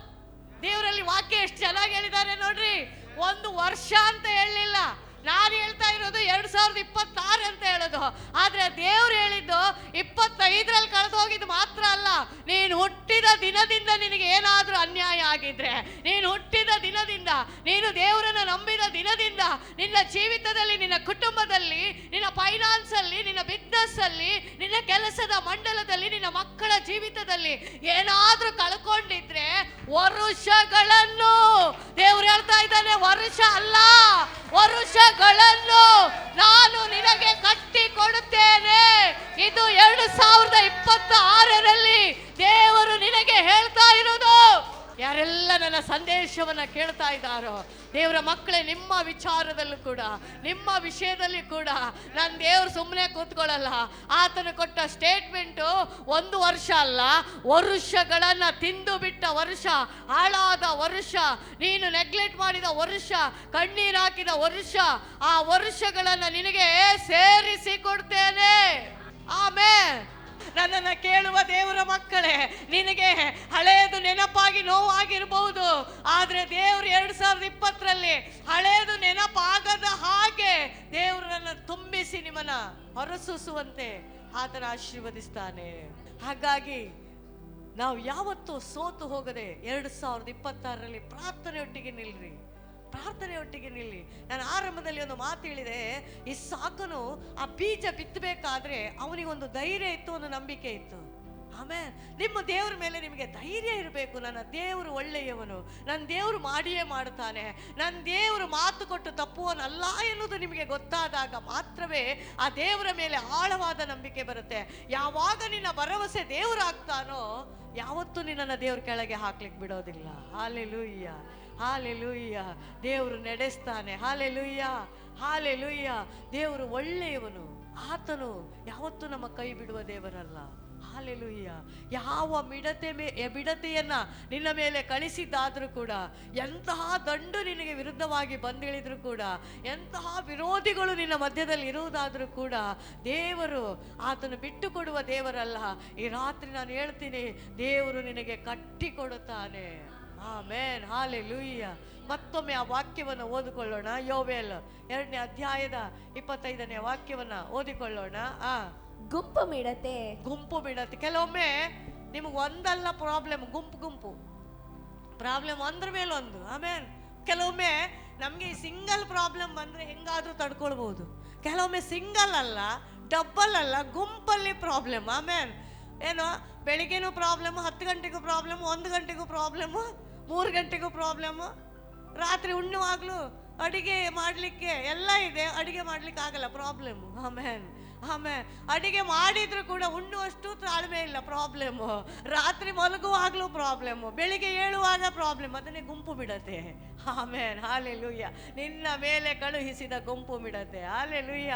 ದೇವರಲ್ಲಿ ವಾಕ್ಯ ಎಷ್ಟು ಚೆನ್ನಾಗಿ ಹೇಳಿದ್ದಾರೆ ನೋಡ್ರಿ. ಒಂದು ವರ್ಷ ಅಂತ ಹೇಳಲಿಲ್ಲ. ನಾನು ಹೇಳ್ತಾ ಇರೋದು ಎರಡ್ ಸಾವಿರದ ಇಪ್ಪತ್ತಾರು ಅಂತ ಹೇಳೋದು. ಆದ್ರೆ ದೇವ್ರು ಹೇಳಿದ್ದು ಇಪ್ಪತ್ತೈದರಲ್ಲಿ ಕಳೆದು ಹೋಗಿದ್ದು ಮಾತ್ರ ಅಲ್ಲ. ನೀನು ಹುಟ್ಟಿದ ದಿನದಿಂದ ನಿನಗೆ ಏನಾದ್ರೂ ಅನ್ಯಾಯ ಆಗಿದ್ರೆ, ನೀನು ಹುಟ್ಟಿದ ದಿನದಿಂದ, ನೀನು ದೇವರನ್ನು ನಂಬಿದ ದಿನದಿಂದ, ನಿನ್ನ ಜೀವಿತದಲ್ಲಿ, ನಿನ್ನ ಕುಟುಂಬದಲ್ಲಿ, ನಿನ್ನ ಫೈನಾನ್ಸ್ ಅಲ್ಲಿ, ನಿನ್ನ ಬಿಸ್ನೆಸ್ ಅಲ್ಲಿ, ನಿನ್ನ ಕೆಲಸದ ಮಂಡಲದಲ್ಲಿ, ನಿನ್ನ ಮಕ್ಕಳ ಜೀವಿತದಲ್ಲಿ ಏನಾದ್ರೂ ಕಳ್ಕೊಂಡಿದ್ರೆ ವರುಷಗಳನ್ನು, ದೇವ್ರು ಹೇಳ್ತಾ ಇದ್ದಾನೆ, ವರುಷ ಅಲ್ಲ, ವರುಷಗಳನ್ನು ನಾನು ನಿನಗೆ ಕಟ್ಟಿ ಕೊಡುತ್ತೇನೆ ಇದು ಎರಡು ಸಾವಿರದ ಇಪ್ಪತ್ತ ಆರರಲ್ಲಿ ದೇವರು ನಿನಗೆ ಹೇಳ್ತಾ ಇರೋದು. ಯಾರೆಲ್ಲ ನನ್ನ ಸಂದೇಶವನ್ನು ಕೇಳ್ತಾ ಇದ್ದಾರೋ, ದೇವರ ಮಕ್ಕಳೇ, ನಿಮ್ಮ ವಿಚಾರದಲ್ಲೂ ಕೂಡ, ನಿಮ್ಮ ವಿಷಯದಲ್ಲಿ ಕೂಡ ನನ್ನ ದೇವರು ಸುಮ್ಮನೆ ಕೂತ್ಕೊಳ್ಳಲ್ಲ. ಆತನು ಕೊಟ್ಟ ಸ್ಟೇಟ್ಮೆಂಟು ಒಂದು ವರ್ಷ ಅಲ್ಲ, ವರ್ಷಗಳನ್ನು ತಿಂದು ಬಿಟ್ಟ ವರ್ಷ, ಹಾಳಾದ ವರ್ಷ, ನೀನು ನೆಗ್ಲೆಕ್ಟ್ ಮಾಡಿದ ವರ್ಷ, ಕಣ್ಣೀರು ಹಾಕಿದ ವರ್ಷ, ಆ ವರ್ಷಗಳನ್ನು ನಿನಗೆ ಸೇರಿಸಿ ಕೊಡ್ತೇನೆ. ಆಮೇಲೆ ನನ್ನನ್ನು ಕೇಳುವ ದೇವರ ಮಕ್ಕಳೇ, ನಿನಗೆ ಹಳೆಯದು ನೆನಪಾಗಿ ನೋವಾಗಿರಬಹುದು ಆದರೆ ದೇವರು ಎರಡು ಸಾವಿರದ ಇಪ್ಪತ್ತರಲ್ಲಿ ಹಳೆಯದು ನೆನಪಾಗದ ಹಾಗೆ ದೇವರನ್ನು ತುಂಬಿಸಿ ನಿಮ್ಮನ್ನ ಹೊರಸೂಸುವಂತೆ ಆತನ ಆಶೀರ್ವದಿಸ್ತಾನೆ. ಹಾಗಾಗಿ ನಾವು ಯಾವತ್ತೂ ಸೋತು ಹೋಗದೆ ಎರಡು ಸಾವಿರದ ಇಪ್ಪತ್ತಾರರಲ್ಲಿ ಪ್ರಾರ್ಥನೆಯೊಟ್ಟಿಗೆ ನಿಲ್ರಿ. ಪ್ರಾರ್ಥನೆಯೊಟ್ಟಿಗೆ ನಿಲ್ಲಿ. ನಾನು ಆರಂಭದಲ್ಲಿ ಒಂದು ಮಾತು ಹೇಳಿದೆ, ಈ ಸಾಕನು ಆ ಬೀಜ ಬಿತ್ತಬೇಕಾದ್ರೆ ಅವನಿಗೊಂದು ಧೈರ್ಯ ಇತ್ತು, ಒಂದು ನಂಬಿಕೆ ಇತ್ತು. ಆಮೇಲೆ ನಿಮ್ಮ ದೇವ್ರ ಮೇಲೆ ನಿಮಗೆ ಧೈರ್ಯ ಇರಬೇಕು. ನನ್ನ ದೇವರು ಒಳ್ಳೆಯವನು. ನನ್ನ ದೇವರು ಮಾಡಿಯೇ ಮಾಡುತ್ತಾನೆ. ನನ್ನ ದೇವರು ಮಾತು ಕೊಟ್ಟು ತಪ್ಪುವನಲ್ಲ ಎನ್ನುವುದು ನಿಮಗೆ ಗೊತ್ತಾದಾಗ ಮಾತ್ರವೇ ಆ ದೇವರ ಮೇಲೆ ಆಳವಾದ ನಂಬಿಕೆ ಬರುತ್ತೆ. ಯಾವಾಗ ನಿನ್ನ ಭರವಸೆ ದೇವರಾಗ್ತಾನೋ, ಯಾವತ್ತೂ ನಿನ್ನನ್ನು ದೇವ್ರ ಕೆಳಗೆ ಹಾಕ್ಲಿಕ್ಕೆ ಬಿಡೋದಿಲ್ಲ. ಹಾಲೆಲೂಯ್ಯ. ಹಾಲೆಲೂಯ್ಯ, ದೇವರು ನಡೆಸ್ತಾನೆ. Hallelujah hallelujah. ದೇವರು ಒಳ್ಳೆಯವನು, ಆತನು ಯಾವತ್ತೂ ನಮ್ಮ ಕೈ ಬಿಡುವ ದೇವರಲ್ಲ. ಹಾಲೆಲುಯ್ಯ. ಯಾವ ಮಿಡತೆ ಮೇ ಬಿಡತೆಯನ್ನ ನಿನ್ನ ಮೇಲೆ ಕಳಿಸಿದ್ದಾದರೂ ಕೂಡ, ಎಂತಹ ದಂಡು ನಿನಗೆ ವಿರುದ್ಧವಾಗಿ ಬಂದಿಳಿದ್ರು ಕೂಡ, ಎಂತಹ ವಿರೋಧಿಗಳು ನಿನ್ನ ಮಧ್ಯದಲ್ಲಿ ಇರುವುದಾದರೂ ಕೂಡ, ದೇವರು ಆತನು ಬಿಟ್ಟು ಕೊಡುವ ದೇವರಲ್ಲ. ಈ ರಾತ್ರಿ ನಾನು ಹೇಳ್ತೀನಿ, ದೇವರು ನಿನಗೆ ಕಟ್ಟಿ ಕೊಡುತ್ತಾನೆ ಆಮೇನ್ ಹಾಲೆ ಲೂಯ್ಯ ಮತ್ತೊಮ್ಮೆ ಆ ವಾಕ್ಯವನ್ನು ಓದಿಕೊಳ್ಳೋಣ. ಯೋವೆಲ್ ಎರಡನೇ ಅಧ್ಯಾಯದ ಇಪ್ಪತ್ತೈದನೇ ವಾಕ್ಯವನ್ನ ಓದಿಕೊಳ್ಳೋಣ. ಆ. ಗುಂಪು ಮಿಡತೆ. ಗುಂಪು ಬಿಡತ್ತೆ ಕೆಲವೊಮ್ಮೆ ನಿಮಗೆ ಒಂದಲ್ಲ ಪ್ರಾಬ್ಲಮ್ ಗುಂಪು ಗುಂಪು. ಪ್ರಾಬ್ಲಮ್ ಅಂದ್ರ ಮೇಲೆ ಒಂದು. ಆಮೇಲೆ ಕೆಲವೊಮ್ಮೆ ನಮಗೆ ಈ ಸಿಂಗಲ್ ಪ್ರಾಬ್ಲಮ್ ಬಂದ್ರೆ ಹೆಂಗಾದರೂ ತಡ್ಕೊಳ್ಬೋದು. ಕೆಲವೊಮ್ಮೆ ಸಿಂಗಲ್ ಅಲ್ಲ ಡಬ್ಬಲ್ ಅಲ್ಲ ಗುಂಪಲ್ಲಿ ಪ್ರಾಬ್ಲಮ್. ಆಮೇಲೆ ಏನು, ಬೆಳಿಗ್ಗೆನೂ ಪ್ರಾಬ್ಲಮ್ ಹತ್ತು ಗಂಟೆಗೂ ಪ್ರಾಬ್ಲಮ್ ಒಂದು ಗಂಟೆಗೂ ಪ್ರಾಬ್ಲಮ್ ಮೂರು ಗಂಟೆಗೂ ಪ್ರಾಬ್ಲಮ್ ರಾತ್ರಿ ಉಣ್ಣುವಾಗ್ಲೂ ಅಡಿಗೆ ಮಾಡಲಿಕ್ಕೆ ಎಲ್ಲ ಇದೆ, ಅಡಿಗೆ ಮಾಡಲಿಕ್ಕೆ ಆಗಲ್ಲ ಪ್ರಾಬ್ಲಮ್ ಆಮೇಲೆ ಆಮೇಲೆ ಅಡಿಗೆ ಮಾಡಿದ್ರು ಕೂಡ ಉಣ್ಣುವಷ್ಟು ತಾಳ್ಮೆ ಇಲ್ಲ ಪ್ರಾಬ್ಲಮ್ ರಾತ್ರಿ ಮಲಗುವಾಗಲೂ ಪ್ರಾಬ್ಲಮ್ ಬೆಳಿಗ್ಗೆ ಏಳುವಾಗ ಪ್ರಾಬ್ಲಮ್ ಅದನ್ನೇ ಗುಂಪು ಬಿಡತ್ತೆ. ಆಮೇಲೆ ಹಾಲೆಲುಯ್ಯ. ನಿನ್ನ ಮೇಲೆ ಕಳುಹಿಸಿದ ಗುಂಪು ಬಿಡತ್ತೆ. ಹಾಲೆಲುಯ್ಯ.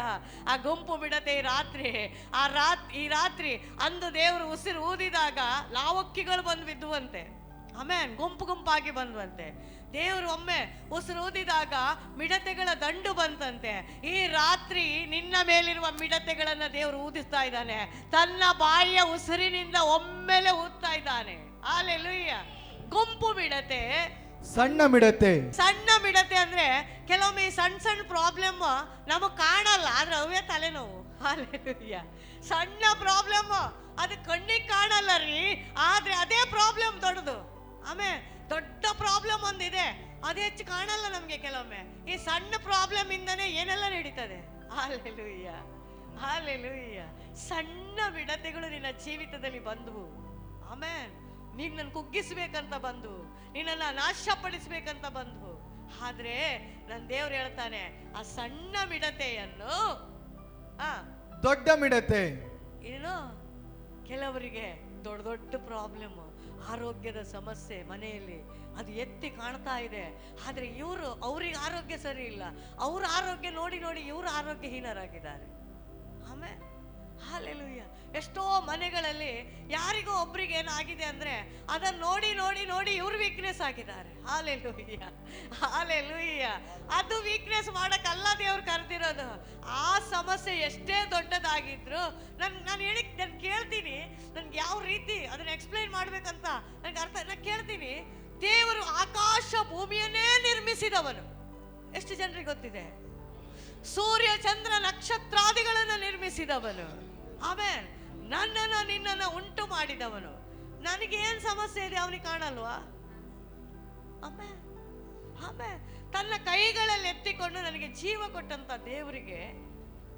ಆ ಗುಂಪು ಬಿಡತ್ತೆ ಈ ರಾತ್ರಿ. ಆ ರಾತ್, ಈ ರಾತ್ರಿ ಅಂದು ದೇವರು ಉಸಿರು ಊದಿದಾಗ ಲಾವಕ್ಕಿಗಳು ಬಂದು ಬಿದ್ದುವಂತೆ. ಆಮೇಲೆ ಗುಂಪು ಗುಂಪಾಗಿ ಬಂದ್ವಂತೆ. ದೇವರು ಒಮ್ಮೆ ಉಸಿರು ಊದಿದಾಗ ಮಿಡತೆಗಳ ದಂಡು ಬಂತಂತೆ. ಈ ರಾತ್ರಿ ನಿನ್ನ ಮೇಲಿರುವ ಮಿಡತೆಗಳನ್ನು ದೇವರು ಊದಿಸ್ತಾ ಇದ್ದಾನೆ. ತನ್ನ ಬಾಯಿಯ ಉಸಿರಿನಿಂದ ಒಮ್ಮೆಲೆ ಊದ್ತಾ ಇದ್ದಾನೆ. ಆಲೆಲುಯ್ಯ ಗುಂಪು ಮಿಡತೆ. ಸಣ್ಣ ಮಿಡತೆ. ಸಣ್ಣ ಮಿಡತೆ ಅಂದ್ರೆ ಕೆಲವೊಮ್ಮೆ ಸಣ್ಣ ಸಣ್ಣ ಪ್ರಾಬ್ಲಮ್ ನಮಗ್ ಕಾಣಲ್ಲ ಆದ್ರೆ ಅವೇ ತಲೆನೋವು. ಹಾಲೆಲೂಯ್ಯ. ಸಣ್ಣ ಪ್ರಾಬ್ಲಮ್ ಅದು ಕಣ್ಣಿಗೆ ಕಾಣಲ್ಲ ರೀ ಆದ್ರೆ ಅದೇ ಪ್ರಾಬ್ಲಮ್ ದೊಡ್ಡದು. ಆಮೇಲೆ ದೊಡ್ಡ ಪ್ರಾಬ್ಲಮ್ ಒಂದಿದೆ. ಅದು ಹೆಚ್ಚು ಕಾಣಲ್ಲ ನಮಗೆ ಕೆಲವೊಮ್ಮೆ. ಈ ಸಣ್ಣ ಪ್ರಾಬ್ಲಮ್ ಇಂದನೇ ಏನೆಲ್ಲ ನಡೀತದೆ? ಹಾಲೆಲುಯ್ಯ ಹಾಲೆಲುಯ್ಯ ಸಣ್ಣ ಬಿಡತೆಗಳು ನಿನ್ನ ಜೀವಿತದಲ್ಲಿ ಬಂದವು. ಆಮೇಲೆ ನನ್ನ ಕುಗ್ಗಿಸ್ಬೇಕಂತ ಬಂದು ನಿನ್ನನ್ನು ನಾಶಪಡಿಸ್ಬೇಕಂತ ಬಂದು ಆದ್ರೆ ನನ್ನ ದೇವ್ರು ಹೇಳ್ತಾನೆ ಆ ಸಣ್ಣ ಮಿಡತೆಯನ್ನು ಆ ದೊಡ್ಡ ಮಿಡತೆ. ಏನು ಕೆಲವರಿಗೆ ದೊಡ್ಡ ದೊಡ್ಡ ಪ್ರಾಬ್ಲಮ್ ಆರೋಗ್ಯದ ಸಮಸ್ಯೆ ಮನೆಯಲ್ಲಿ, ಅದು ಎತ್ತಿ ಕಾಣ್ತಾ ಇದೆ. ಆದರೆ ಇವರು ಅವ್ರಿಗೆ ಆರೋಗ್ಯ ಸರಿ ಇಲ್ಲ. ಅವ್ರ ಆರೋಗ್ಯ ನೋಡಿ ನೋಡಿ ಇವರು ಆರೋಗ್ಯಹೀನರಾಗಿದ್ದಾರೆ. ಆಮೇಲೆ ಹಾಲೆಲುಯ್ಯ. ಎಷ್ಟೋ ಮನೆಗಳಲ್ಲಿ ಯಾರಿಗೋ ಒಬ್ರಿಗೆ ಏನಾಗಿದೆ ಅಂದ್ರೆ ಅದನ್ನ ನೋಡಿ ನೋಡಿ ನೋಡಿ ಇವ್ರು ವೀಕ್ನೆಸ್ ಆಗಿದ್ದಾರೆ. ಹಾಲೆಲುಯ್ಯ. ಹಾಲೆಲುಯ್ಯ. ಅದು ವೀಕ್ನೆಸ್ ಮಾಡೋಕ್ಕಲ್ಲ ದೇವ್ರು ಕರೆದಿರೋದು. ಆ ಸಮಸ್ಯೆ ಎಷ್ಟೇ ದೊಡ್ಡದಾಗಿದ್ರು ನನ್, ನಾನು ಹೇಳಿ, ನಾನು ಕೇಳ್ತೀನಿ. ನನ್ಗೆ ಯಾವ ರೀತಿ ಅದನ್ನ ಎಕ್ಸ್ಪ್ಲೈನ್ ಮಾಡಬೇಕಂತ ನನಗೆ ಅರ್ಥ, ನಾನು ಕೇಳ್ತೀನಿ. ದೇವರು ಆಕಾಶ ಭೂಮಿಯನ್ನೇ ನಿರ್ಮಿಸಿದವನು. ಎಷ್ಟು ಜನರಿಗೆ ಗೊತ್ತಿದೆ? ಸೂರ್ಯ, ಚಂದ್ರ, ನಕ್ಷತ್ರಾದಿಗಳನ್ನು ನಿರ್ಮಿಸಿದವನು. ಆಮೇಲೆ ನನ್ನನ್ನು ನಿನ್ನನ್ನು ಉಂಟು ಮಾಡಿದವನು. ನನಗೆ ಏನ್ ಸಮಸ್ಯೆ ಇದೆ ಅವನಿಗೆ ಕಾಣಲ್ವಾ? ಆಮೇ ಆಮೇ ತನ್ನ ಕೈಗಳಲ್ಲಿ ಎತ್ತಿಕೊಂಡು ನನಗೆ ಜೀವ ಕೊಟ್ಟಂತ ದೇವರಿಗೆ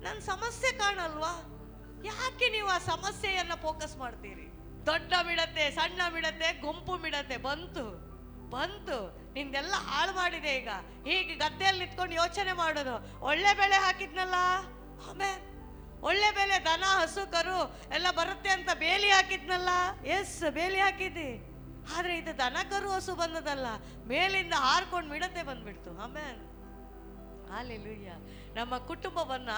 ನನ್ನ ಸಮಸ್ಯೆ ಕಾಣಲ್ವಾ? ಯಾಕೆ ನೀವು ಆ ಸಮಸ್ಯೆಯನ್ನ ಫೋಕಸ್ ಮಾಡ್ತೀರಿ? ದೊಡ್ಡ ಮಿಡತೆ, ಸಣ್ಣ ಮಿಡತೆ, ಗುಂಪು ಮಿಡತೆ ಬಂತು. ಬಂತು. ನಿಂದೆಲ್ಲ ಹಾಳು ಮಾಡಿದೆ ಈಗ. ಹೀಗೆ ಗದ್ದೆಯಲ್ಲಿ ನಿಂತ್ಕೊಂಡು ಯೋಚನೆ ಮಾಡೋದು ಒಳ್ಳೆ ಬೆಳೆ ಹಾಕಿದ್ನಲ್ಲ? ಆಮೇಲೆ ಒಳ್ಳೆ ಬೆಲೆ, ದನ, ಹಸು, ಕರು ಎಲ್ಲ ಬರುತ್ತೆ ಅಂತ ಬೇಲಿ ಹಾಕಿದ್ನಲ್ಲ? ಎಸ್ ಬೇಲಿ ಹಾಕಿದ್ದಿ. ಆದ್ರೆ ಇದು ದನ, ಕರು, ಹಸು ಬಂದದಲ್ಲ. ಮೇಲಿಂದ ಹಾರ್ಕೊಂಡು ಮಿಡತೆ ಬಂದ್ಬಿಡ್ತು. ಆಮೇಲೆ ಹಾಲೆಲೂಯ್ಯ ನಮ್ಮ ಕುಟುಂಬವನ್ನ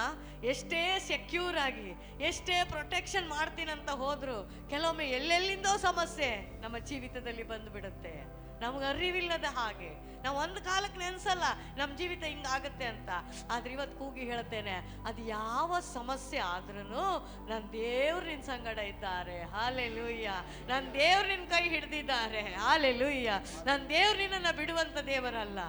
ಎಷ್ಟೇ ಸೆಕ್ಯೂರ್ ಆಗಿ, ಎಷ್ಟೇ ಪ್ರೊಟೆಕ್ಷನ್ ಮಾಡ್ತೀನಂತ ಹೋದ್ರು, ಕೆಲವೊಮ್ಮೆ ಎಲ್ಲೆಲ್ಲಿಂದೋ ಸಮಸ್ಯೆ ನಮ್ಮ ಜೀವಿತದಲ್ಲಿ ಬಂದು ಬಿಡುತ್ತೆ ನಮ್ಗೆ ಅರಿವಿಲ್ಲದ ಹಾಗೆ. ನಾವು ಒಂದು ಕಾಲಕ್ಕೆ ನೆನ್ಸಲ್ಲ ನಮ್ಮ ಜೀವಿತ ಹಿಂಗಾಗತ್ತೆ ಅಂತ. ಆದ್ರೆ ಇವತ್ತು ಕೂಗಿ ಹೇಳ್ತೇನೆ ಅದು ಯಾವ ಸಮಸ್ಯೆ ಆದ್ರೂ ನನ್ನ ದೇವ್ರು ನಿನ್ ಸಂಗಡ ಇದ್ದಾರೆ. ಹಾಲೆ ಲೂಯ್ಯ ನನ್ನ ದೇವ್ರು ನಿನ್ ಕೈ ಹಿಡ್ದಿದ್ದಾರೆ. ಹಾಲೆ ಲೂಯ್ಯ ನನ್ನ ದೇವ್ರು ನಿನ್ನನ್ನು ಬಿಡುವಂತ ದೇವರಲ್ಲ.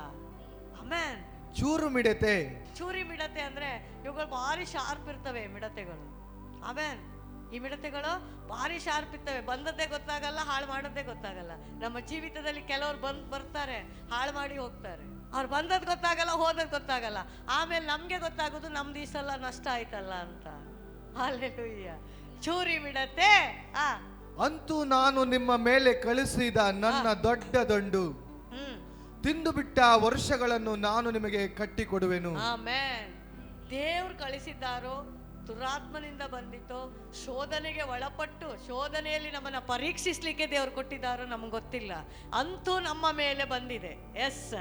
ಅಮೇನ್? ಚೂರು ಮಿಡತೆ. ಚೂರಿ ಮಿಡತೆ ಅಂದ್ರೆ ಇವುಗಳು ಭಾರಿ ಶಾರ್ಪ್ ಇರ್ತವೆ ಮಿಡತೆಗಳು. ಆಮೇನ್ ಈ ಮಿಡತೆಗಳು ಭಾರಿ ಶಾರ್ಪ್ ಇರ್ತವೆ. ಬಂದದ್ದೇ ಗೊತ್ತಾಗಲ್ಲ ಹಾಳು ಮಾಡೋದೇ ಗೊತ್ತಾಗಲ್ಲ. ನಮ್ಮ ಜೀವಿತದಲ್ಲಿ ಕೆಲವರು ಬಂದು ಬರ್ತಾರೆ ಹಾಳು ಮಾಡಿ ಹೋಗ್ತಾರೆ. ಅವ್ರು ಬಂದದ್ದು ಗೊತ್ತಾಗಲ್ಲ ಹೋದದ್ದು ಗೊತ್ತಾಗಲ್ಲ. ಆಮೇಲೆ ನಮಗೆ ಗೊತ್ತಾಗೋದು ನಮ್ದು ಈ ಸಲ ನಷ್ಟ ಆಯ್ತಲ್ಲ ಅಂತ. ಅಲ್ಲೆಲ್ಲೂಯ್ಯ ಚೂರಿ ಮಿಡತೆ ಆ. ಅಂತೂ ನಾನು ನಿಮ್ಮ ಮೇಲೆ ಕಳಿಸಿದ ನನ್ನ ದೊಡ್ಡ ದಂಡು. ತಿಂದು ಬಿಟ್ಟ ವರ್ಷಗಳನ್ನು ನಾನು ನಿಮಗೆ ಕಟ್ಟಿಕೊಡುವೆನು. ಆಮೇಲೆ ದೇವ್ರು ಕಳಿಸಿದ್ದಾರೋ ದುರಾತ್ಮನಿಂದ ಬಂದಿತ್ತು ಶೋಧನೆಗೆ ಒಳಪಟ್ಟು ಶೋಧನೆಯಲ್ಲಿ ನಮ್ಮನ್ನ ಪರೀಕ್ಷಿಸ್ಲಿಕ್ಕೆ ದೇವರು ಕೊಟ್ಟಿದ್ದಾರೋ ನಮ್ಗೆ ಗೊತ್ತಿಲ್ಲ. ಅಂತೂ ನಮ್ಮ ಮೇಲೆ ಬಂದಿದೆ. ಎಸ್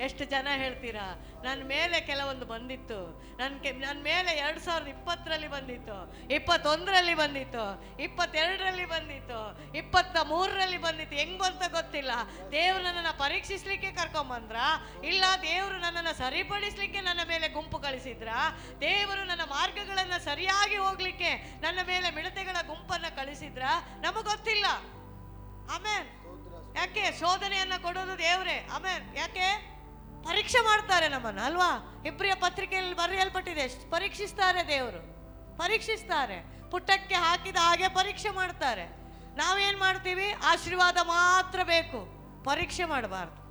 ಎಷ್ಟು ಜನ ಹೇಳ್ತೀರಾ? ನನ್ನ ಮೇಲೆ ಕೆಲವೊಂದು ಬಂದಿತ್ತು. ನನ್ನ ನನ್ನ ಮೇಲೆ ಎರಡು ಸಾವಿರದ ಇಪ್ಪತ್ತರಲ್ಲಿ ಬಂದಿತ್ತು. ಇಪ್ಪತ್ತೊಂದರಲ್ಲಿ ಬಂದಿತ್ತು. ಇಪ್ಪತ್ತೆರಡರಲ್ಲಿ ಬಂದಿತ್ತು. ಇಪ್ಪತ್ತ ಮೂರರಲ್ಲಿ ಬಂದಿತ್ತು. ಹೆಂಗ್ ಬಂತ ಗೊತ್ತಿಲ್ಲ. ದೇವ್ರು ನನ್ನನ್ನು ಪರೀಕ್ಷಿಸ್ಲಿಕ್ಕೆ ಕರ್ಕೊಂಬಂದ್ರ, ಇಲ್ಲ ದೇವರು ನನ್ನನ್ನು ಸರಿಪಡಿಸ್ಲಿಕ್ಕೆ ನನ್ನ ಮೇಲೆ ಗುಂಪು ಕಳಿಸಿದ್ರ, ದೇವರು ನನ್ನ ಮಾರ್ಗಗಳನ್ನ ಸರಿಯಾಗಿ ಹೋಗ್ಲಿಕ್ಕೆ ನನ್ನ ಮೇಲೆ ಮಿಡತೆಗಳ ಗುಂಪನ್ನ ಕಳಿಸಿದ್ರ ನಮಗ್ ಗೊತ್ತಿಲ್ಲ. ಆಮೇನ್? ಯಾಕೆ? ಶೋಧನೆಯನ್ನ ಕೊಡೋದು ದೇವ್ರೆ. ಆಮೇನ್? ಯಾಕೆ? ಪರೀಕ್ಷೆ ಮಾಡ್ತಾರೆ ನಮ್ಮನ್ನ, ಅಲ್ವಾ? ಇಬ್ರಿಯ ಪತ್ರಿಕೆಯಲ್ಲಿ ಬರೆಯಲ್ಪಟ್ಟಿದೆ ಪರೀಕ್ಷಿಸ್ತಾರೆ ದೇವರು. ಪರೀಕ್ಷಿಸ್ತಾರೆ. ಪುಟ್ಟಕ್ಕೆ ಹಾಕಿದ ಹಾಗೆ ಪರೀಕ್ಷೆ ಮಾಡ್ತಾರೆ. ನಾವೇನ್ ಮಾಡ್ತೀವಿ? ಆಶೀರ್ವಾದ ಮಾತ್ರ ಬೇಕು. ಪರೀಕ್ಷೆ ಮಾಡಬಾರ್ದು.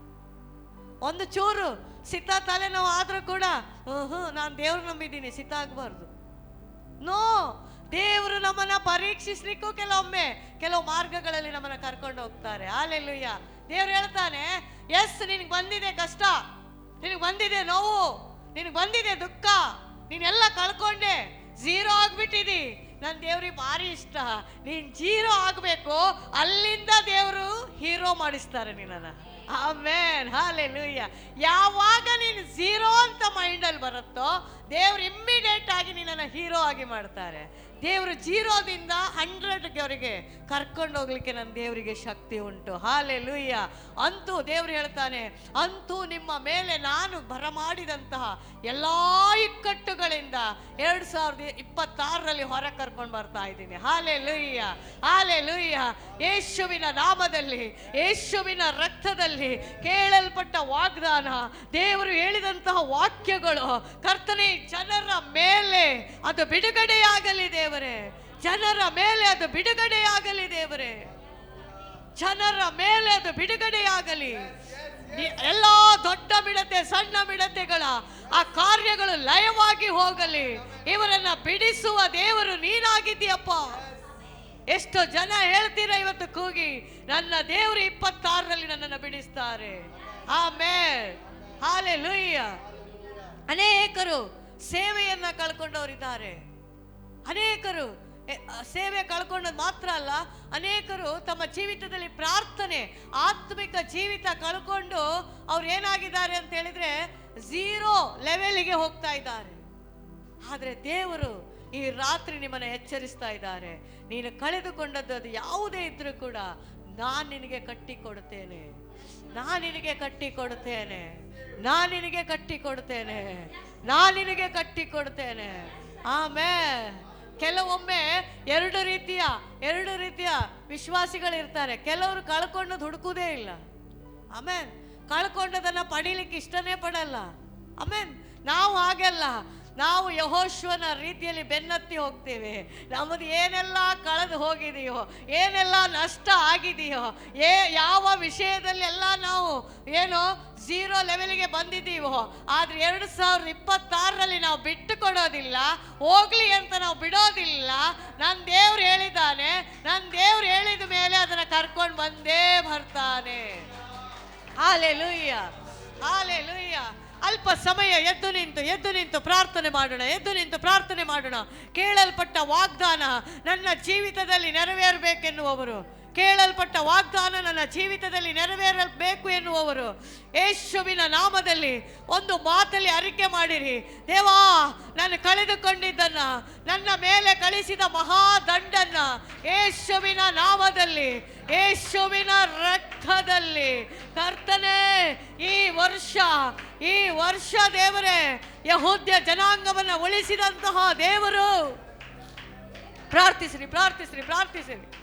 ಒಂದು ಚೂರು ಸಿತ ತಲೆನೋವು ಆದ್ರೂ ಕೂಡ, ಹ್ಮ್ ನಾನು ದೇವ್ರು ನಂಬಿದ್ದೀನಿ, ಸಿತ ಆಗಬಾರ್ದು. ನೋ ದೇವರು ನಮ್ಮನ್ನ ಪರೀಕ್ಷಿಸ್ಲಿಕ್ಕೂ ಕೆಲವೊಮ್ಮೆ, ಕೆಲವು ಮಾರ್ಗಗಳಲ್ಲಿ ನಮ್ಮನ್ನ ಕರ್ಕೊಂಡು ಹೋಗ್ತಾರೆ. ಆಲೆಲ್ಲುಯ್ಯ ದೇವ್ರು ಹೇಳ್ತಾನೆ ಎಸ್ ನಿನಗೆ ಬಂದಿದೆ ಕಷ್ಟ, ನಿನಗೆ ಬಂದಿದೆ ನೋವು, ನಿನಗೆ ಬಂದಿದೆ ದುಃಖ, ನೀನೆಲ್ಲ ಕಳ್ಕೊಂಡೆ ಝೀರೋ ಆಗ್ಬಿಟ್ಟಿದಿ. ನನ್ನ ದೇವ್ರಿಗೆ ಭಾರಿ ಇಷ್ಟ. ನೀನ್ ಜೀರೋ ಆಗ್ಬೇಕು, ಅಲ್ಲಿಂದ ದೇವರು ಹೀರೋ ಮಾಡಿಸ್ತಾರೆ ನಿನ್ನ ಆಮೇನ್ ಹಾಲೆಲೂಯ್ಯ ಯಾವಾಗ ನೀನು ಝೀರೋ ಅಂತ ಮೈಂಡಲ್ಲಿ ಬರುತ್ತೋ, ದೇವ್ರು ಇಮ್ಮಿಡಿಯೇಟ್ ಆಗಿ ನಿನ್ನನ್ನು ಹೀರೋ ಆಗಿ ಮಾಡ್ತಾರೆ. ದೇವರು ಜೀರೋದಿಂದ ಹಂಡ್ರೆಡ್ವರೆಗೆ ಕರ್ಕೊಂಡು ಹೋಗ್ಲಿಕ್ಕೆ ನನ್ನ ದೇವರಿಗೆ ಶಕ್ತಿ ಉಂಟು. ಹಾಲೆ ಲೂಯ್ಯ ಅಂತೂ ದೇವ್ರು ಹೇಳ್ತಾನೆ, ಅಂತೂ ನಿಮ್ಮ ಮೇಲೆ ನಾನು ಬರಮಾಡಿದಂತಹ ಎಲ್ಲ ಇಕ್ಕಟ್ಟುಗಳಿಂದ ಎರಡು ಸಾವಿರದ ಇಪ್ಪತ್ತಾರರಲ್ಲಿ ಹೊರ ಕರ್ಕೊಂಡು ಬರ್ತಾ ಇದ್ದೀನಿ. ಹಾಲೆ ಲೂಯ್ಯ ಹಾಲೆ ಲೂಯ್ಯ ಯೇಸುವಿನ ನಾಮದಲ್ಲಿ, ಯೇಸುವಿನ ರಕ್ತದಲ್ಲಿ ಕೇಳಲ್ಪಟ್ಟ ವಾಗ್ದಾನ, ದೇವರು ಹೇಳಿದಂತಹ ವಾಕ್ಯಗಳು ಕರ್ತನೆ ಜನರ ಮೇಲೆ ಅದು ಬಿಡುಗಡೆಯಾಗಲಿ ಜನರ ಮೇಲೆ ಅದು ಬಿಡುಗಡೆಯಾಗಲಿ ದೇವರೇ. ಜನರ ಮೇಲೆ ಅದು ಬಿಡುಗಡೆಯಾಗಲಿ. ಎಲ್ಲ ದೊಡ್ಡ ಮಿಡತೆ, ಸಣ್ಣ ಮಿಡತೆಗಳ ಆ ಕಾರ್ಯಗಳು ಲಯವಾಗಿ ಹೋಗಲಿ. ಇವರನ್ನ ಬಿಡಿಸುವ ದೇವರು ನೀನಾಗಿದ್ದೀಯಪ್ಪ. ಎಷ್ಟು ಜನ ಹೇಳ್ತೀರಾ ಇವತ್ತು ಕೂಗಿ, ನನ್ನ ದೇವರು ಇಪ್ಪತ್ತಾರರಲ್ಲಿ ನನ್ನನ್ನು ಬಿಡಿಸ್ತಾರೆ. ಆಮೇಲೆ ಹಾಲೆ ಲೂಯ್ಯ ಅನೇಕರು ಸೇವೆಯನ್ನ ಕಳ್ಕೊಂಡವರಿದ್ದಾರೆ. ಅನೇಕರು ಸೇವೆ ಕಳ್ಕೊಂಡದ್ದು ಮಾತ್ರ ಅಲ್ಲ, ಅನೇಕರು ತಮ್ಮ ಜೀವಿತದಲ್ಲಿ ಪ್ರಾರ್ಥನೆ, ಆತ್ಮಿಕ ಜೀವಿತ ಕಳ್ಕೊಂಡು ಅವ್ರು ಏನಾಗಿದ್ದಾರೆ ಅಂತ ಹೇಳಿದ್ರೆ ಝೀರೋ ಲೆವೆಲ್ಗೆ ಹೋಗ್ತಾ ಇದ್ದಾರೆ. ಆದರೆ ದೇವರು ಈ ರಾತ್ರಿ ನಿಮ್ಮನ್ನು ಎಚ್ಚರಿಸ್ತಾ ಇದ್ದಾರೆ. ನೀನು ಕಳೆದುಕೊಂಡದ್ದು ಅದು ಯಾವುದೇ ಇದ್ರೂ ಕೂಡ ನಾನು ನಿನಗೆ ಕಟ್ಟಿ ಕೊಡುತ್ತೇನೆ ನಾನು ನಿನಗೆ ಕಟ್ಟಿ ಕೊಡುತ್ತೇನೆ ನಾನು ನಿನಗೆ ಕಟ್ಟಿ ಕೊಡುತ್ತೇನೆ ನಾನು ನಿನಗೆ ಕಟ್ಟಿ ಕೊಡುತ್ತೇನೆ ಆಮೇಲೆ ಕೆಲವೊಮ್ಮೆ ಎರಡು ರೀತಿಯ ಎರಡು ರೀತಿಯ ವಿಶ್ವಾಸಿಗಳಿರ್ತಾರೆ. ಕೆಲವರು ಕಳ್ಕೊಂಡು ಹುಡುಕುದೇ ಇಲ್ಲ. ಆಮೇನ್ ಕಳ್ಕೊಂಡದನ್ನ ಪಡೀಲಿಕ್ಕೆ ಇಷ್ಟನೇ ಪಡಲ್ಲ. ಆಮೇನ್ ನಾವು ಹಾಗೆಲ್ಲ. ನಾವು ಯಹೋಶ್ವನ ರೀತಿಯಲ್ಲಿ ಬೆನ್ನತ್ತಿ ಹೋಗ್ತೇವೆ. ನಮ್ಮದು ಏನೆಲ್ಲ ಕಳೆದು ಹೋಗಿದೆಯೋ, ಏನೆಲ್ಲ ನಷ್ಟ ಆಗಿದೆಯೋ, ಏ ಯಾವ ವಿಷಯದಲ್ಲಿ ಎಲ್ಲ ನಾವು, ಏನು ಝೀರೋ ಲೆವೆಲ್ಗೆ ಬಂದಿದ್ದೀವೋ, ಆದ್ರೆ ಎರಡು ಸಾವಿರದ ಇಪ್ಪತ್ತಾರರಲ್ಲಿ ನಾವು ಬಿಟ್ಟು ಕೊಡೋದಿಲ್ಲ ಹೋಗ್ಲಿ ಅಂತ ನಾವು ಬಿಡೋದಿಲ್ಲ. ನನ್ನ ದೇವ್ರು ಹೇಳಿದ್ದಾನೆ ನನ್ನ ದೇವ್ರು ಹೇಳಿದ ಮೇಲೆ ಅದನ್ನ ಕರ್ಕೊಂಡು ಬಂದೇ ಬರ್ತಾನೆ. Hallelujah hallelujah. ಅಲ್ಪ ಸಮಯ ಎದ್ದು ನಿಂತು ಎದ್ದು ನಿಂತು ಪ್ರಾರ್ಥನೆ ಮಾಡೋಣ, ಎದ್ದು ನಿಂತು ಪ್ರಾರ್ಥನೆ ಮಾಡೋಣ. ಕೇಳಲ್ಪಟ್ಟ ವಾಗ್ದಾನ ನನ್ನ ಜೀವಿತದಲ್ಲಿ ನೆರವೇರಬೇಕೆನ್ನುವವರು. ಕೇಳಲ್ಪಟ್ಟ ವಾಗ್ದಾನ ನನ್ನ ಜೀವಿತದಲ್ಲಿ ನೆರವೇರಬೇಕು ಎನ್ನುವವರು ಯೇಸುವಿನ ನಾಮದಲ್ಲಿ ಒಂದು ಮಾತಲ್ಲಿ ಅರಿಕೆ ಮಾಡಿರಿ. ದೇವಾ, ನಾನು ಕಳೆದುಕೊಂಡಿದ್ದನ್ನ, ನನ್ನ ಮೇಲೆ ಕಳಿಸಿದ ಮಹಾದಂಡನ್ನ ಯೇಸುವಿನ ನಾಮದಲ್ಲಿ, ಯೇಸುವಿನ ರಕ್ತದಲ್ಲಿ. ಕರ್ತನೆ, ಈ ವರ್ಷ ಈ ವರ್ಷ ದೇವರೇ, ಯಹೋದ್ಯ ಜನಾಂಗವನ್ನ ಉಳಿಸಿದಂತಹ ದೇವರು. ಪ್ರಾರ್ಥಿಸಿರಿ ಪ್ರಾರ್ಥಿಸಿರಿ ಪ್ರಾರ್ಥಿಸಿರಿ.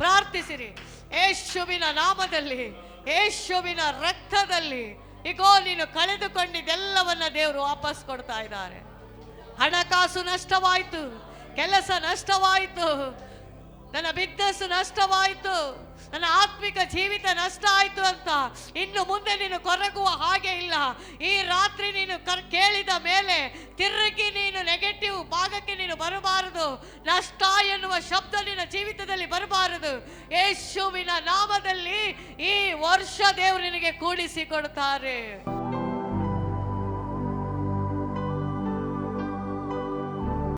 ಪ್ರಾರ್ಥಿಸಿರಿ. ಯೇಸುವಿನ ನಾಮದಲ್ಲಿ, ಯೇಸುವಿನ ರಕ್ತದಲ್ಲಿ. ಇಗೋ, ನೀನು ಕಳೆದುಕೊಂಡಿದ್ದೆಲ್ಲವನ್ನ ದೇವರು ವಾಪಸ್ ಕೊಡ್ತಾ ಇದ್ದಾರೆ. ಹಣಕಾಸು ನಷ್ಟವಾಯಿತು, ಕೆಲಸ ನಷ್ಟವಾಯಿತು. ನನ್ನ ಬಿಸ್ನೆಸ್ ನಷ್ಟವಾಯಿತು. ನನ್ನ ಆತ್ಮಿಕ ಜೀವಿತ ನಷ್ಟ ಆಯಿತು ಅಂತ ಇನ್ನು ಮುಂದೆ ನೀನು ಕೊರಗುವ ಹಾಗೆ ಇಲ್ಲ. ಈ ರಾತ್ರಿ ನೀನು ಕೇಳಿದ ಮೇಲೆ ತಿರುಗಿ ನೀನು ನೆಗೆಟಿವ್ ಭಾಗಕ್ಕೆ ನೀನು ಬರಬಾರದು. ನಷ್ಟ ಎನ್ನುವ ಶಬ್ದ ನಿನ್ನ ಜೀವಿತದಲ್ಲಿ ಬರಬಾರದು. ಯೇಸುವಿನ ನಾಮದಲ್ಲಿ ಈ ವರ್ಷ ದೇವರು ನಿನಗೆ ಕೂಡಿಸಿ ಕೊಡ್ತಾರೆ.